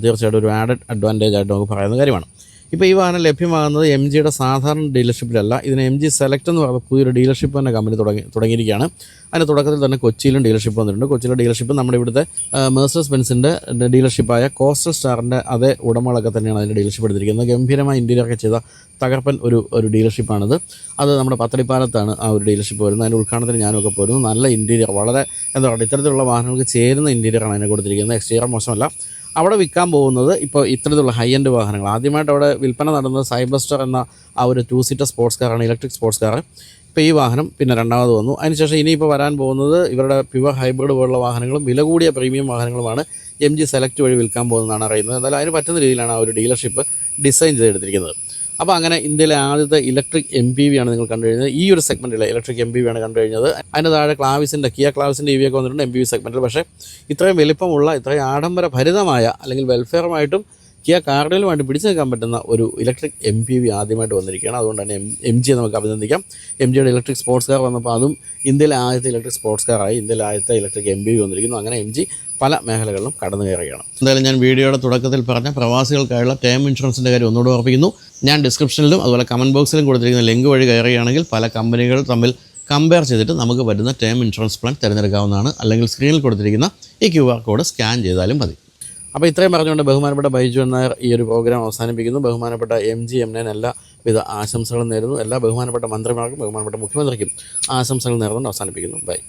തീർച്ചയായിട്ടും ഒരു ആഡഡ് അഡ്വാന്റേജ് ആയിട്ട് നമുക്ക് പറയുന്ന കാര്യമാണ്. ഇപ്പോൾ ഈ വാഹനം ലഭ്യമാകുന്നത് എം ജിയുടെ സാധാരണ ഡീലർഷിപ്പിലല്ല ഇതിന് എം ജി സെലക്ട് എന്ന് പറയുന്ന പുതിയൊരു ഡീലർഷിപ്പ് തന്നെ കമ്പനി തുടങ്ങി തുടങ്ങിയിരിക്കുകയാണ്. അതിന്റെ തുടക്കത്തിൽ തന്നെ കൊച്ചിയിലും ഡീലർഷിപ്പ് വന്നിട്ടുണ്ട്. കൊച്ചിയിലെ ഡീലർഷിപ്പ് നമ്മുടെ ഇവിടുത്തെ മേഴ്സസ് ബെൻസിന്റെ ഡീലർഷിപ്പായ കോസ്റ്റൽ സ്റ്റാറിന്റെ അതേ ഉടമകളൊക്കെ തന്നെയാണ് അതിന്റെ ഡീലർഷിപ്പ് എടുത്തിരിക്കുന്നത്. ഗംഭീരമായ ഇന്റീരിയറൊക്കെ ചെയ്ത തകർപ്പൻ ഒരു ഒരു ഡീലർഷിപ്പാണിത് അത് നമ്മുടെ പത്തടിപ്പാലത്താണ് ആ ഒരു ഡീലർഷിപ്പ് വരുന്നത്. അതിന്റെ ഉദ്ഘാടനത്തിന് ഞാനൊക്കെ പോരുന്നു. നല്ല ഇന്റീരിയർ വളരെ എന്താ പറയുക ഇത്തരത്തിലുള്ള വാഹനങ്ങൾക്ക് ചേരുന്ന ഇന്റീരിയറാണ് അതിനെ കൊടുത്തിരിക്കുന്നത്. എക്സ്റ്റീരിയർ മോശമല്ല. അവിടെ വിൽക്കാൻ പോകുന്നത് ഇപ്പോൾ ഇത്തരത്തിലുള്ള ഹൈ എൻഡ് വാഹനങ്ങൾ. ആദ്യമായിട്ട് അവിടെ വിൽപ്പന നടന്നത് സൈബസ്റ്റർ എന്ന ആ ഒരു ടു സീറ്റർ സ്പോർട്സ് കാറാണ് ഇലക്ട്രിക് സ്പോർട്സ് കാർ ഇപ്പോൾ ഈ വാഹനം പിന്നെ രണ്ടാമത് വന്നു. അതിനുശേഷം ഇനിയിപ്പോൾ വരാൻ പോകുന്നത് ഇവരുടെ പ്യുവർ ഹൈബ്രിഡ് പോലുള്ള വാഹനങ്ങളും വില കൂടിയ പ്രീമിയം വാഹനങ്ങളുമാണ് എം ജി സെലക്ട് വഴി വിൽക്കാൻ പോകുന്നതാണ് അറിയുന്നത്. എന്തായാലും അതിന് പറ്റുന്ന രീതിയിലാണ് ആ ഒരു ഡീലർഷിപ്പ് ഡിസൈൻ ചെയ്തെടുത്തിരിക്കുന്നത്. അപ്പോൾ അങ്ങനെ ഇന്ത്യയിലെ ആദ്യത്തെ ഇലക്ട്രിക് എം പി വി ആണ് നിങ്ങൾ കണ്ടു കഴിഞ്ഞത് ഈ ഒരു സെഗ്മെന്റിലെ ഇലക്ട്രിക് എം പി വി ആണ് കണ്ടു കഴിഞ്ഞത് താഴെ ക്ലാവിസിന്റെ കിയ ക്ലാവിസിന്റെ ഇ വി ഒക്കെ വന്നിട്ടുണ്ട് എം പി വി സെഗ്മെന്റിൽ പക്ഷേ ഇത്രയും വലിപ്പമുള്ള ഇത്രയും ആഡംബര ഭരിതമായ അല്ലെങ്കിൽ വെൽഫെയറുമായിട്ടും കിയ കാർഡിലുമായിട്ട് പിടിച്ചു നിൽക്കാൻ പറ്റുന്ന ഒരു ഇലക്ട്രിക് എം പി വി ആദ്യമായിട്ട് വന്നിരിക്കുകയാണ്. അതുകൊണ്ട് തന്നെ എം ജിയെ നമുക്ക് അഭിനന്ദിക്കാം. എം ജിയുടെ ഇലക്ട്രിക് സ്പോർട്സ് കാർ വന്നപ്പോൾ അതും ഇന്ത്യയിലെ ആദ്യത്തെ ഇലക്ട്രിക് സ്പോർട്സ് കാറായി ഇന്ത്യയിലെ ആദ്യത്തെ ഇലക്ട്രിക് എം പി വി വന്നിരിക്കുന്നു. അങ്ങനെ എം ജി പല മേഖലകളിലും കടന്നു കയറുകയാണ്. എന്തായാലും ഞാൻ വീഡിയോയുടെ തുടക്കത്തിൽ പറഞ്ഞ പ്രവാസികൾക്കായുള്ള ടേം ഇൻഷുറൻസിന്റെ കാര്യം ഒന്നുകൂടെ ഓർപ്പിക്കുന്നു. ഞാൻ ഡിസ്ക്രിപ്ഷനിലും അതുപോലെ കമന്റ് ബോക്സിലും കൊടുത്തിരിക്കുന്ന ലിങ്ക് വഴി കയറുകയാണെങ്കിൽ പല കമ്പനികൾ തമ്മിൽ കമ്പയർ ചെയ്തിട്ട് നമുക്ക് വരുന്ന ടേം ഇൻഷുറൻസ് പ്ലാൻ തിരഞ്ഞെടുക്കാവുന്നതാണ്. അല്ലെങ്കിൽ സ്ക്രീനിൽ കൊടുത്തിരിക്കുന്ന ഈ ക്യു ആർ കോഡ് സ്കാൻ ചെയ്താലും മതി. അപ്പോൾ ഇത്രയും പറഞ്ഞുകൊണ്ട് ബഹുമാനപ്പെട്ട ബൈജു നായർ ഈ ഒരു പ്രോഗ്രാം അവസാനിപ്പിക്കുന്നു. ബഹുമാനപ്പെട്ട എം ജി എം നയൻ എല്ലാവിധ ആശംസകളും നേരുന്നു. എല്ലാ ബഹുമാനപ്പെട്ട മന്ത്രിമാർക്കും ബഹുമാനപ്പെട്ട മുഖ്യമന്ത്രിക്കും ആശംസകൾ നേർന്നുകൊണ്ട് അവസാനിപ്പിക്കുന്നു. ബൈ